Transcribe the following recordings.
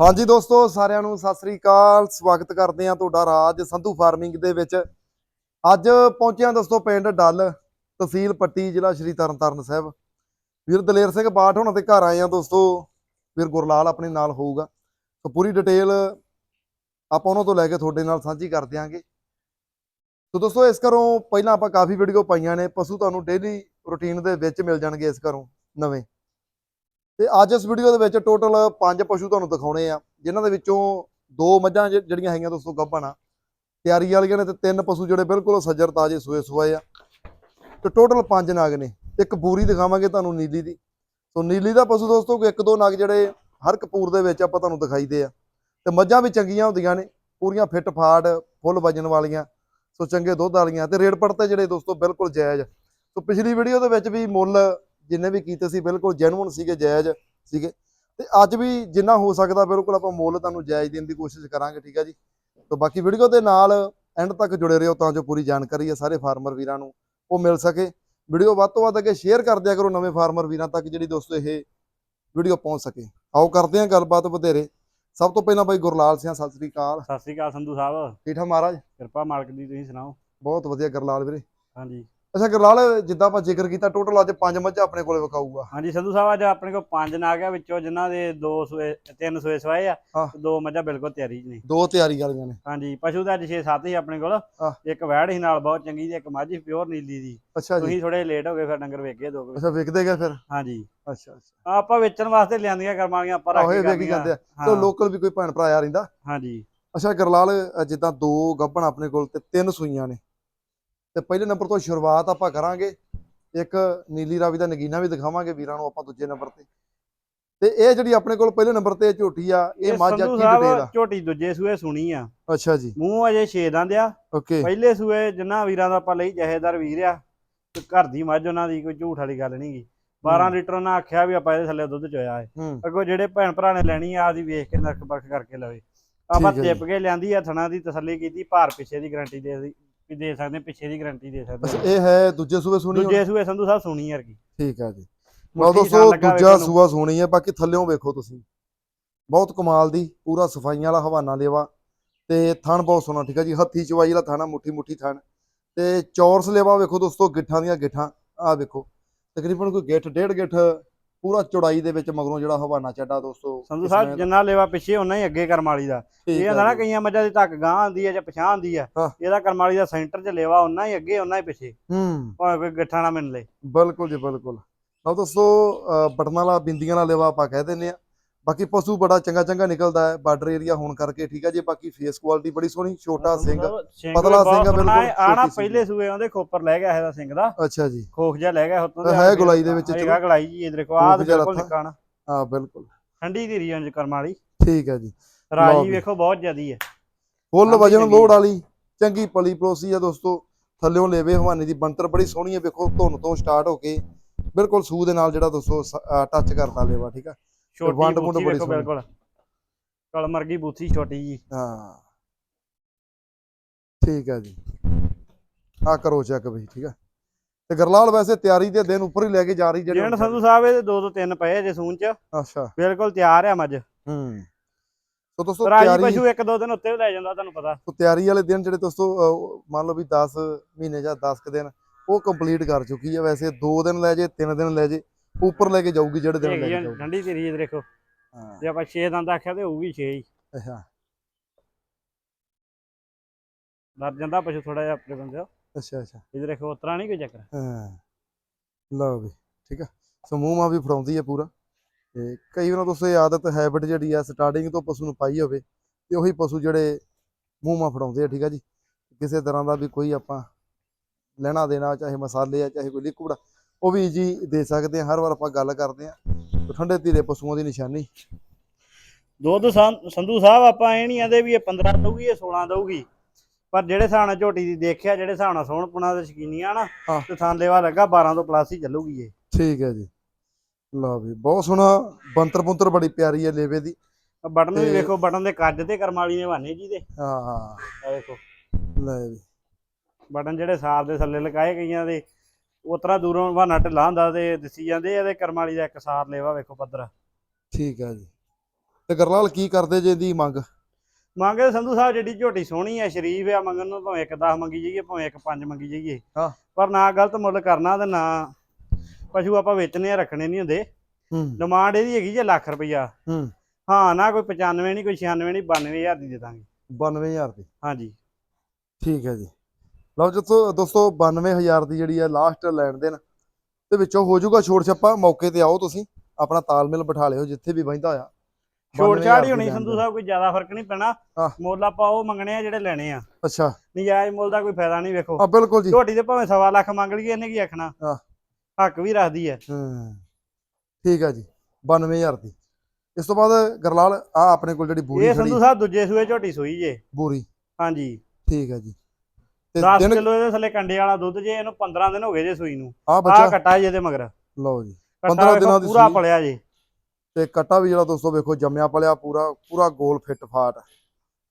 ਹਾਂਜੀ ਦੋਸਤੋ, ਸਾਰਿਆਂ ਨੂੰ ਸਤਿ ਸ੍ਰੀ ਅਕਾਲ। ਸਵਾਗਤ ਕਰਦੇ ਹਾਂ ਤੁਹਾਡਾ ਰਾਜ ਸੰਧੂ ਫਾਰਮਿੰਗ ਦੇ ਵਿੱਚ। ਅੱਜ ਪਹੁੰਚਿਆ ਦੋਸਤੋ ਪਿੰਡ ਡੱਲ ਤਹਿਸੀਲ ਪੱਟੀ, ਜ਼ਿਲ੍ਹਾ ਸ਼੍ਰੀ ਤਰਨਤਾਰਨ ਸਾਹਿਬ। ਵੀਰ ਦਲੇਰ ਸਿੰਘ ਬਾਠ ਹੋਣਾ ਦੇ ਘਰ ਆਏ ਹਾਂ ਦੋਸਤੋ। ਵੀਰ ਗੁਰਲਾਲ ਆਪਣੇ ਨਾਲ ਹੋਊਗਾ। ਸੋ ਪੂਰੀ ਡਿਟੇਲ ਆਪਾਂ ਉਹਨਾਂ ਤੋਂ ਲੈ ਕੇ ਤੁਹਾਡੇ ਨਾਲ ਸਾਂਝੀ ਕਰ ਦਿਆਂਗੇ। ਸੋ ਦੋਸਤੋ, ਇਸ ਘਰੋਂ ਪਹਿਲਾਂ ਆਪਾਂ ਕਾਫੀ ਵੀਡੀਓ ਪਾਈਆਂ ਨੇ। ਪਸ਼ੂ ਤੁਹਾਨੂੰ ਡੇਲੀ ਰੁਟੀਨ ਦੇ ਵਿੱਚ ਮਿਲ ਜਾਣਗੇ ਇਸ ਘਰੋਂ ਨਵੇਂ। ਤੇ ਅੱਜ ਇਸ ਵੀਡੀਓ ਦੇ ਵਿੱਚ ਟੋਟਲ ਪੰਜ ਪਸ਼ੂ ਤੁਹਾਨੂੰ ਦਿਖਾਉਣੇ ਆ, ਜਿਨ੍ਹਾਂ ਦੇ ਵਿੱਚੋਂ ਦੋ ਮੱਝਾਂ ਜਿਹੜੀਆਂ ਹੈਗੀਆਂ ਦੋਸਤੋ ਗੱਭਣ ਆ। ਤਿਆਰੀ ਵਾਲੀਆਂ ਨੇ ਤੇ ਤਿੰਨ ਪਸ਼ੂ ਜਿਹੜੇ ਬਿਲਕੁਲ ਸੱਜਰ ਤਾਜੇ ਸੂਏ ਸੂਏ ਆ। ਤੇ ਟੋਟਲ ਪੰਜ ਨਾਗ ਨੇ, ਇੱਕ ਬੂਰੀ ਦਿਖਾਵਾਂਗੇ ਤੁਹਾਨੂੰ ਨੀਲੀ ਦੀ। ਸੋ ਨੀਲੀ ਦਾ ਪਸ਼ੂ ਦੋਸਤੋ ਕੋਈ ਇੱਕ ਦੋ ਨਾਗ ਜਿਹੜੇ ਹਰ ਕਪੂਰ ਦੇ ਵਿੱਚ ਆਪਾਂ ਤੁਹਾਨੂੰ ਦਿਖਾਈਦੇ ਆ। ਤੇ ਮੱਝਾਂ ਵੀ ਚੰਗੀਆਂ ਹੁੰਦੀਆਂ ਨੇ, ਪੂਰੀਆਂ ਫਿੱਟ ਫਾੜ, ਫੁੱਲ ਵਜਨ ਵਾਲੀਆਂ, ਸੋ ਚੰਗੇ ਦੁੱਧ ਵਾਲੀਆਂ। ਤੇ ਰੇਟ ਪੜਤੇ ਜਿਹੜੇ ਦੋਸਤੋ ਬਿਲਕੁਲ ਜਾਇਜ਼ ਸੋ ਪਿਛਲੀ ਵੀਡੀਓ ਦੇ ਵਿੱਚ ਵੀ ਮੁੱਲ ਜਿੰਨੇ ਵੀ ਕੀਤੇ ਸੀ ਬਿਲਕੁਲ ਜੈਨੂਨ ਸੀਗੇ ਜਾਇਜ਼ ਸੀਗੇ। ਤੇ ਅੱਜ ਵੀ ਜਿੰਨਾ ਹੋ ਸਕਦਾ ਬਿਲਕੁਲ ਆਪਾਂ ਮੁੱਲ ਤੁਹਾਨੂੰ ਜਾਇਜ਼ ਦੇਣ ਦੀ ਕੋਸ਼ਿਸ਼ ਕਰਾਂਗੇ ਠੀਕ ਹੈ ਜੀ? ਤਾਂ ਬਾਕੀ ਵੀਡੀਓ ਦੇ ਨਾਲ ਐਂਡ ਤੱਕ ਜੁੜੇ ਰਹੋ ਤਾਂ ਜੋ ਪੂਰੀ ਜਾਣਕਾਰੀ ਹੈ ਸਾਰੇ ਫਾਰਮਰ ਵੀਰਾਂ ਨੂੰ ਉਹ ਮਿਲ ਸਕੇ। ਵੀਡੀਓ ਵੱਧ ਤੋਂ ਵੱਧ ਅੱਗੇ ਸ਼ੇਅਰ ਕਰ ਦਿਆ ਕਰੋ ਨਵੇਂ ਫਾਰਮਰ ਵੀਰਾਂ ਤੱਕ ਜਿਹੜੀ ਦੋਸਤੋ ਇਹ ਵੀਡੀਓ ਪਹੁੰਚ ਸਕੇ। ਆਓ ਕਰਦੇ ਹਾਂ ਗੱਲਬਾਤ ਵਧੇਰੇ। ਸਭ ਤੋਂ ਪਹਿਲਾਂ ਬਾਈ ਗੁਰਲਾਲ ਸਿੰਘ ਸਤਿ ਸ੍ਰੀ ਅਕਾਲ। ਸਤਿ ਸ਼੍ਰੀ ਅਕਾਲ ਸੰਧੂ ਸਾਹਿਬ। ਠੀਕ ਠਾਕ ਮਹਾਰਾਜ? ਕਿਰਪਾ ਮਾਲਕ ਦੀ ਤੁਸੀਂ ਸੁਣਾਓ? ਬਹੁਤ ਵਧੀਆ ਗੁਰਲਾਲ ਵੀਰੇ। ਹਾਂਜੀ। ਅੱਛਾ ਗੁਰਲਾਲ ਜਿੱਦਾਂ ਆਪਾਂ ਜ਼ਿਕਰ ਕੀਤਾ ਟੋਟਲ ਅੱਜ ਪੰਜ ਮੱਝਾਂ ਆਪਣੇ ਕੋਲੇ ਵਿਕਾਊਗਾ ਹਾਂਜੀ ਸੰਧੂ ਸਾਹਿਬ ਅੱਜ ਆਪਣੇ ਕੋਲ ਪੰਜ ਨਾਗ ਆ ਵਿੱਚੋਂ ਜਿਨ੍ਹਾਂ ਦੇ ਦੋ ਸੂਏ ਤਿੰਨ ਸੂਏ ਸਵਾਏ ਆ ਹਾਂ। ਤੇ ਦੋ ਮੱਝਾਂ ਬਿਲਕੁਲ ਤਿਆਰੀ 'ਚ ਨੇ। ਦੋ ਤਿਆਰੀ ਵਾਲੀਆਂ ਨੇ। ਹਾਂਜੀ ਪਸ਼ੂ ਤਾਂ ਅੱਜ 6-7 ਹੀ ਆਪਣੇ ਕੋਲ। ਹਾਂ। ਇੱਕ ਵੈੜ ਹੀ ਨਾਲ ਬਹੁਤ ਚੰਗੀ ਤੇ ਇੱਕ ਮੱਝ ਪਿਓਰ ਨੀਲੀ ਦੀ। ਅੱਛਾ ਜੀ। ਤੁਸੀਂ ਥੋੜੇ ਲੇਟ ਹੋ ਗਏ ਫਿਰ ਡੰਗਰ ਵੇਖੇ ਦੋ ਕੁ। ਅੱਛਾ ਵਿਕਦੇ ਗਏ ਫਿਰ? ਹਾਂਜੀ। ਅੱਛਾ ਅੱਛਾ। ਆਪਾਂ ਵੇਚਣ ਵਾਸਤੇ ਲਿਆਂਦੀਆਂ ਕਰਮਾਂ ਵਾਲੀਆਂ ਆਪਾਂ ਰੱਖ ਆਹੋ ਕੇ ਇਹ ਵੇਖੀ। ਜਾਂਦੇ ਆ। ਲੋਕਲ ਵੀ ਕੋਈ ਭੈਣ ਭਰਾ ਆ ਰਹਿੰਦਾ। ਹਾਂਜੀ। ਅੱਛਾ ਗਰਲਾਲ ਅ, ਜਿੱਦਾਂ ਦੋ ਗੱਭਣ ਆਪਣੇ ਕੋਲ ਤੇ ਤਿੰਨ ਸੂਈਆਂ ਨੇ। ਤੇ ਪਹਿਲੇ ਨੰਬਰ ਤੋਂ ਸ਼ੁਰੂਆਤ ਆਪਾਂ ਕਰਾਂਗੇ। ਇੱਕ ਨੀਲੀ ਰਾਵੀ ਦਾ ਨਗੀਨਾ ਵੀ ਦਿਖਾਵਾਂਗੇ ਵੀਰਾਂ ਨੂੰ ਆਪਾਂ ਦੂਜੇ ਨੰਬਰ ਤੇ। ਤੇ ਇਹ ਜਿਹੜੀ ਆਪਣੇ ਕੋਲ ਪਹਿਲੇ ਨੰਬਰ ਤੇ ਝੋਟੀ ਆ ਇਹ ਮੱਝ ਆ ਕੀ ਡਿਟੇਲ ਆ? ਝੋਟੀ ਦੂਜੇ ਸੂਏ ਸੁਣੀ ਆ। ਅੱਛਾ ਜੀ। ਮੂੰਹ ਅਜੇ 6 ਦੰਦ ਆ ਓਕੇ। ਪਹਿਲੇ ਸੂਏ ਜਿੰਨਾ ਵੀਰਾਂ ਦਾ ਆਪਾਂ ਲਈ ਜਹੇਦਾਰ ਵੀਰ ਆ ਤੇ ਘਰ ਦੀ ਮੱਝ ਉਹਨਾਂ ਦੀ ਕੋਈ ਝੂਠ ਵਾਲੀ ਗੱਲ ਨਹੀਂਗੀ 12 ਹੂੰ। ਲੀਟਰ ਉਹਨਾਂ ਆਖਿਆ ਵੀ ਆਪਾਂ ਇਹਦੇ ਥੱਲੇ ਦੁੱਧ ਚੋਇਆ ਹੈ। ਅੱਗੋਂ ਜਿਹੜੇ ਭੈਣ ਭਰਾ ਨੇ ਲੈਣੀ ਆ ਆਦੀ ਵੇਖ ਕੇ ਨਰਕ ਪਰਖ ਕਰਕੇ ਲਵੇ। ਆਪਾਂ। ਟਿੱਪ ਕੇ ਲਿਆਂਦੀ ਆ ਥਣਾ ਦੀ ਤਸੱਲੀ ਕੀਤੀ ਭਾਰ ਪਿੱਛੇ ਦੀ ਗਾਰੰਟੀ ਦੇ ਦੀ ਵੀ ਦੇ ਸਕਦੇ ਪਿੱਛੇ ਦੀ ਗਾਰੰਟੀ ਦੇ ਸਕਦੇ ਅੱਛਾ ਇਹ ਹੈ ਦੂਜੇ ਸੂਬੇ ਸੁਣੀ ਹੋਣੀ? ਦੂਜੇ ਸੂਏ ਸੰਧੂ ਸਾਹਿਬ ਸੁਣੀ ਯਾਰ ਕੀ ਠੀਕ ਆ ਜੀ। ਲਓ ਮੁੱਠੀ ਦੋਸਤੋ ਦੂਜਾ ਵੇਖਣ ਨੂੰ। ਸੂਆ ਸੋਣੀ ਹੈ ਬਾਕੀ ਥੱਲਿਓਂ ਵੇਖੋ ਤੁਸੀਂ। ਬਹੁਤ ਕਮਾਲ ਦੀ ਪੂਰਾ ਸਫਾਈਆਂ ਵਾਲਾ ਹਵਾਨਾ ਲੇਵਾ। ਤੇ ਥਣ ਬਹੁਤ ਸੋਹਣਾ ਠੀਕ ਆ ਜੀ? ਹੱਥੀ ਚਵਾਈ ਵਾਲਾ ਥਾਣਾ ਮੁੱਠੀ ਮੁੱਠੀ ਥਣ। ਤੇ ਚੌਰਸ ਲੇਵਾ ਵੇਖੋ ਦੋਸਤੋ ਗਿੱਠਾਂ ਦੀਆਂ ਗਿੱਠਾਂ। ਆਹ ਵੇਖੋ ਤਕਰੀਬਨ ਕੋਈ ਗਿੱਠ ਡੇਢ ਗਿੱਠ ਪੂਰਾ ਚੌੜਾਈ ਦੇ ਵਿੱਚ ਮਗਰੋਂ ਜਿਹੜਾ ਹਵਾਨਾ ਚੱਡਾ ਦੋਸਤੋ ਸੰਧੂ ਸਾਹਿਬ ਜਿੰਨਾ ਲੈਵਾ ਪਿੱਛੇ ਉਹਨਾਂ ਹੀ ਅੱਗੇ ਕਰਮਾਲੀ ਦਾ। ਇਹ ਹੁੰਦਾ ਨਾ। ਕਈਆਂ ਮੱਝਾਂ ਦੀ ਧੱਕ ਗਾਂ ਆਂਦੀ ਆ ਜਾਂ ਪਛਾਂ ਆਂਦੀ ਆ। ਹਾਂ। ਇਹਦਾ ਕਰਮਾਲੀ ਦਾ ਸੈਂਟਰ 'ਚ ਲੈਵਾ ਉਹਨਾਂ ਹੀ ਅੱਗੇ ਉਹਨਾਂ ਹੀ ਪਿੱਛੇ। ਹੂੰ। ਭਾਵੇਂ ਕੋਈ ਗੱਠਾ ਨਾ ਮਿਲ ਲੇ। ਬਿਲਕੁਲ ਜੀ ਬਿਲਕੁਲ। ਲਓ ਦੋਸਤੋ ਬਟਨਾਂ ਵਾਲਾ ਬਿੰਦੀਆਂ ਵਾਲਾ ਲੇਵਾ ਆਪਾਂ ਕਹਿ ਦਿੰਦੇ ਆ। ਬਾਕੀ ਪਸ਼ੂ ਬੜਾ ਚੰਗਾ ਚੰਗਾ ਨਿਕਲਦਾ ਹੈ ਬਾਰਡਰ ਏਰੀਆ ਹੋਣ ਕਰਕੇ ਠੀਕ ਹੈ ਜੀ ਬਾਕੀ ਫੇਸ ਕੁਆਲਿਟੀ ਬੜੀ ਸੋਹਣੀ ਛੋਟਾ ਸਿੰਘ ਪਤਲਾ ਸਿੰਘ ਬਿਲਕੁਲ ਆਣਾ ਪਹਿਲੇ ਸੂਏ ਆਉਂਦੇ ਖੋਪਰ ਲੈ ਗਿਆ ਇਹਦਾ ਸਿੰਘ ਦਾ। ਅੱਛਾ ਜੀ। ਖੋਖ ਜਿਹਾ ਲੈ ਗਿਆ ਹੁੱਤੋਂ ਹੈ ਗੁਲਾਈ ਦੇ ਵਿੱਚ ਹੈਗਾ ਗਲਾਈ ਜੀ ਇਹ ਦੇਖੋ ਆਹ ਬਿਲਕੁਲ। ਨਿਕਾਣਾ ਹਾਂ ਬਿਲਕੁਲ। ਠੰਡੀ ਦੀ ਰੀਅੰਜ ਕਰਮ ਵਾਲੀ। ਠੀਕ ਹੈ ਜੀ। ਰਾਜੀ। ਵੇਖੋ ਬਹੁਤ ਜ਼ਿਆਦੀ ਹੈ। ਫੁੱਲ ਵਜਨ ਲੋਡ ਵਾਲੀ ਚੰਗੀ ਪਲੀ ਪਲੋਸੀ ਆ ਦੋਸਤੋ। ਥੱਲਿਓਂ ਲੇਵੇ ਹਵਾਨੇ ਦੀ ਬੰਤਰ ਬੜੀ ਸੋਹਣੀ ਹੈ ਵੇਖੋ ਧੁੰਨ ਤੋਂ ਸਟਾਰਟ ਹੋ ਕੇ ਬਿਲਕੁਲ ਸੂ ਦੇ ਨਾਲ ਜਿਹੜਾ ਦੋਸਤੋ ਟੱਚ ਕਰਦਾ ਲੇਵਾ ਠੀਕ ਆ। ਵੰਡ ਵੁੰਡ ਬੂਥੀ ਬੜੀ ਵੇਖੋ ਸੋਹਣੀ। ਬਿਲਕੁਲ। ਕਲਮਰ ਕੀ ਬੂਥੀ ਛੋਟੀ ਜੀ। ਹਾਂ। ਠੀਕ ਹੈ ਜੀ। ਆ ਕਰੋ ਚੈੱਕ ਬਈ ਠੀਕ ਆ। ਤੇ ਗਰਲਾਲ ਵੈਸੇ ਤਿਆਰੀ ਦੇ ਦਿਨ ਉੱਪਰ ਹੀ ਲੈ ਕੇ ਜਾ ਰਹੀ ਜੈਨ ਸੰਧੂ ਸਾਹਿਬ ਇਹਦੇ ਦੋ ਤੋਂ ਤਿੰਨ ਪਏ ਜੇ ਸੂਨ ਚ। ਅੱਛਾ। ਬਿਲਕੁਲ ਤਿਆਰ ਆ ਮੱਝ। ਹੂੰ। ਸੋ ਦੋਸਤੋ ਰਾਜੀ ਤਿਆਰੀ ਪਸ਼ੂ ਇੱਕ ਦੋ ਦਿਨ ਉੱਤੇ ਵੀ ਲੈ ਜਾਂਦਾ ਤੁਹਾਨੂੰ ਪਤਾ। ਸੋ ਤਿਆਰੀ ਵਾਲੇ ਦਿਨ ਜਿਹੜੇ ਦੋਸਤੋ ਅਹ, ਮੰਨ ਲਓ ਵੀ 10 ਮਹੀਨੇ ਜਾਂ 10 ਕੁ ਦਿਨ ਉਹ ਕੰਪਲੀਟ ਕਰ ਚੁੱਕੀ ਹੈ ਵੈਸੇ 2 ਦਿਨ ਲੈ ਜੇ 3 ਦਿਨ ਲੈ ਜੇ। ਉੱਪਰ ਲੈ ਕੇ ਜਾਊਗੀ ਜਿਹੜੇ ਦਿਨ ਲੈ ਕੇ ਆ ਜਾਊਗੀ। ਠੰਡੀ ਦੀ ਰੀਜ ਦੇਖੋ। ਹਾਂ। ਜੇ ਆਪਾਂ 6 ਦੰਦ ਆਖਿਆ ਤੇ ਹੋਊਗੀ 6 ਹੀ। ਅੱਛਾ। ਡਰ ਜਾਂਦਾ ਪਸ਼ੂ ਥੋੜਾ ਜਿਹਾ ਆਪਣੇ ਬੰਦੇ ਅੱਛਾ ਅੱਛਾ। ਇਹ ਦੇਖੋ ਉਤਰਾ ਨਹੀਂ ਕੋਈ ਚੱਕਰ। ਹਾਂ। ਲਓ ਵੀ ਠੀਕ ਆ। ਸਮੂਹ ਮਾ ਵੀ ਫੜਾਉਂਦੀ ਹੈ ਪੂਰਾ। ਤੇ ਕਈ ਵਾਰ ਦੋਸਤੋ ਇਹ ਆਦਤ ਹੈਬਿਟ ਜਿਹੜੀ ਆ ਸਟਾਰਟਿੰਗ ਤੋਂ ਪਸ਼ੂ ਨੂੰ ਪਾਈ ਹੋਵੇ ਤੇ ਉਹੀ ਪਸ਼ੂ ਜਿਹੜੇ ਮੂੰਹ ਮਾ ਫੜਾਉਂਦੇ ਆ ਠੀਕ ਆ ਜੀ। ਕਿਸੇ ਤਰ੍ਹਾਂ ਦਾ ਵੀ ਕੋਈ ਆਪਾਂ ਲੈਣਾ ਦੇਣਾ ਚਾਹੇ ਮਸਾਲੇ ਆ ਚਾਹੇ ਕੋਈ ਲਿਕੁਇਡ ਉਹ ਵੀ ਜੀ ਦੇ ਸਕਦੇ ਆ ਹਰ ਵਾਰ ਆਪਾਂ ਗੱਲ ਕਰਦੇ ਆ ਤੇ ਠੰਡੇ ਧੀਰੇ ਪਸ਼ੂਆਂ ਦੀ ਨਿਸ਼ਾਨੀ। ਦੁੱਧ ਸੰਧੂ ਸਾਹਿਬ ਆਪਾਂ ਇਹ ਨਹੀਂ ਆਂਦੇ ਵੀ ਇਹ 15 ਦਊਗੀ ਇਹ 16 ਦਊਗੀ। ਪਰ ਜਿਹੜੇ ਨਾਲ ਝੋਟੀ ਦੀ ਦੇਖਿਆ ਜਿਹੜੇ ਨਾਲ ਸੋਹਣਪੁਣਾ ਦੇ ਸ਼ਕੀਨੀਆਂ ਨਾ। ਤੇ ਥਾਂ ਲੈਵਾ ਲੱਗਾ 12 ਤੋਂ ਪਲੱਸ ਹੀ ਚੱਲੂਗੀ ਇਹ। ਠੀਕ ਹੈ ਜੀ। ਲਓ ਵੀ ਬਹੁਤ ਸੋਹਣਾ ਬੰਤਰ ਬੰਤਰ ਬੜੀ ਪਿਆਰੀ ਹੈ ਲੇਵੇ ਦੀ। ਬਟਨ ਵੀ ਵੇਖੋ ਬਟਨ ਦੇ ਕੱਜ ਤੇ ਕਰਮ ਵਾਲੀ ਨੇ ਬਾਨੇ ਜੀ ਦੇ। ਹਾਂ ਹਾਂ। ਆ ਵੇਖੋ। ਲੈ ਵੀ। ਬਟਨ ਜਿਹੜੇ ਸਾਲ ਦੇ ਥੱਲੇ ਲਗਾਏ ਗਈਆਂ ਦੇ ਉਤਰਾ ਦੂਰੋਂ ਬਹਾਨਾ ਢਿੱਲਾ ਹੁੰਦਾ ਤੇ ਦਿਸੀ ਜਾਂਦੇ ਇਹਦੇ ਕਰਮ ਵਾਲੀ ਦਾ ਇੱਕ ਸਾਰ ਲੈਵਾ ਵੇਖੋ ਪੱਧਰ। ਠੀਕ ਹੈ ਜੀ। ਤੇ ਗਰਲਾਲ ਕੀ ਕਰਦੇ ਜੇ ਇਹਦੀ ਮੰਗ? ਮੰਗੇ ਸੰਧੂ ਸਾਹਿਬ ਜਿਹੜੀ ਝੋਟੀ ਸੋਹਣੀ ਆ ਸ਼ਰੀਫ ਆ ਮੰਗਣ ਨੂੰ ਭਾਵੇਂ ਇੱਕ 10 ਮੰਗੀ ਜਾਈਏ ਭਾਵੇਂ ਇੱਕ 5 ਮੰਗੀ ਜਾਈਏ। ਹਾਂ। ਪਰ ਨਾ ਗਲਤ ਮੁੱਲ ਕਰਨਾ ਤੇ ਨਾ ਪਸ਼ੂ ਆਪਾਂ ਵੇਚਣੇ ਆ ਰੱਖਣੇ ਨਹੀਂ ਹੁੰਦੇ। ਹੂੰ। ਡਿਮਾਂਡ ਇਹਦੀ ਹੈਗੀ ਜੇ ਲੱਖ ਰੁਪਈਆ। ਹੂੰ। ਹਾਂ ਨਾ ਕੋਈ 95 ਨਹੀਂ ਕੋਈ 96 ਨਹੀਂ 92000 ਦੀ ਦੇ ਦਾਂਗੇ। 92000 ਦੀ। ਹਾਂਜੀ। ਠੀਕ ਹੈ ਜੀ। ਲਓ ਦੋਸਤੋ ਦੋਸਤੋ 92000 ਦੀ ਜਿਹੜੀ ਹੈ ਲਾਸਟ ਲੈਣ ਦੇਣ ਤੇ ਵਿੱਚੋਂ ਹੋ ਜਾਊਗਾ ਛੋੜ ਛੱਪਾ ਮੌਕੇ ਤੇ ਆਓ ਤੁਸੀਂ ਆਪਣਾ ਤਾਲਮੇਲ ਬਿਠਾ ਲਿਓ ਜਿੱਥੇ ਵੀ ਬਹਿੰਦਾ ਆ। ਛੋੜ 92,000 ਛਾੜ ਹੀ ਦੀ ਹੋਣੀ ਸੰਧੂ। ਸਾਹਿਬ ਕੋਈ ਜ਼ਿਆਦਾ ਫ਼ਰਕ ਨਹੀਂ ਪੈਣਾ। ਮੁੱਲ ਆਪਾਂ ਉਹ ਮੰਗਣੇ ਆ ਜਿਹੜੇ ਲੈਣੇ ਆ। ਅੱਛਾ। ਨਜਾਇਜ਼ ਮੁੱਲ ਦਾ ਕੋਈ ਫਾਇਦਾ ਨਹੀਂ ਵੇਖੋ। ਹਾਂ ਬਿਲਕੁਲ ਜੀ। ਝੋਟੀ ਤੇ ਭਾਵੇਂ ਸਵਾ ਲੱਖ ਮੰਗ ਲਈਏ ਇਹਨੇ ਕੀ ਆਖਣਾ। ਹੱਕ ਵੀ ਰੱਖਦੀ ਹੈ। ਹੂੰ ਠੀਕ ਹੈ ਜੀ 92000 ਦੀ। ਇਸ ਤੋਂ ਬਾਅਦ ਗਰਲਾਲ ਆ ਆਪਣੇ ਕੋਲ ਜਿਹੜੀ ਬੂਰੀ ਇਹ ਸੰਧੂ ਸਾਹਿਬ ਦੂਜੇ ਸੂਏ ਝੋਟੀ ਸੂਈ ਜੇ। ਬੂਰੀ। ਹਾਂਜੀ। ਠੀਕ ਹੈ ਜੀ। ਤੇ 10 ਦਿਨ ਕਿਲੋ ਇਹਦੇ ਥੱਲੇ ਕੰਡੇ ਵਾਲਾ ਦੁੱਧ ਜੇ ਇਹਨੂੰ 15 ਦਿਨ ਹੋ ਗਏ ਜੇ ਸੂਈ ਨੂੰ। ਆ ਆ ਬੱਚਾ ਕੱਟਾ ਜੇ ਇਹਦੇ ਮਗਰ। ਲਓ ਜੀ। ਕੱਟਾ 15 ਵੇਖੋ ਦਿਨਾਂ ਦੀ ਪੂਰਾ। ਪਲਿਆ ਜੇ। ਤੇ ਕਟਾ ਵੀ ਜਿਹੜਾ ਦੋਸਤੋ ਵੇਖੋ ਜੰਮਿਆ ਪਲਿਆ ਪੂਰਾ ਪੂਰਾ ਗੋਲ ਫਿੱਟ ਫਾਟ।